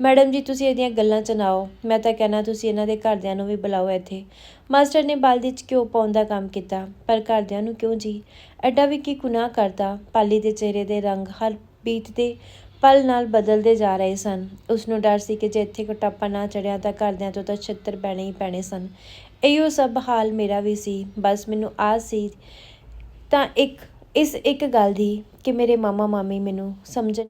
ਮੈਡਮ ਜੀ, ਤੁਸੀਂ ਇਹਦੀਆਂ ਗੱਲਾਂ ਚ ਨਾ ਆਓ। ਮੈਂ ਤਾਂ ਕਹਿਣਾ ਤੁਸੀਂ ਇਹਨਾਂ ਦੇ ਘਰਦਿਆਂ ਨੂੰ ਵੀ ਬੁਲਾਓ ਇੱਥੇ। ਮਾਸਟਰ ਨੇ ਬਲਦੀ ਚ ਘਿਓ ਪਾਉਣ ਦਾ ਕੰਮ ਕੀਤਾ। ਪਰ ਘਰਦਿਆਂ ਨੂੰ ਕਿਉਂ ਜੀ? ਐਡਾ ਵੀ ਕੀ ਗੁਨਾਹ ਕਰਦਾ? ਪਾਲੀ ਦੇ ਚਿਹਰੇ ਦੇ ਰੰਗ ਹਰ ਬੀਤਦੇ ਪਲ ਨਾਲ ਬਦਲਦੇ ਜਾ ਰਹੇ ਸਨ। ਉਸ ਨੂੰ ਡਰ ਸੀ ਕਿ ਜੇ ਇੱਥੇ ਕੋਟਾਪਾ ਨਾ ਚੜਿਆ ਤਾਂ ਘਰਦਿਆਂ ਤੋਂ ਤਾਂ ਛਿੱਤਰ ਪੈਣੇ ਹੀ ਪੈਣੇ ਸਨ। ਇਹੋ ਸਭ ਹਾਲ ਮੇਰਾ ਵੀ ਸੀ, ਬਸ ਮੈਨੂੰ ਆਸ ਸੀ ਤਾਂ ਇੱਕ, ਇਸ ਇੱਕ ਗੱਲ ਦੀ ਕਿ ਮੇਰੇ ਮਾਮਾ ਮਾਮੀ ਮੈਨੂੰ ਸਮਝਣ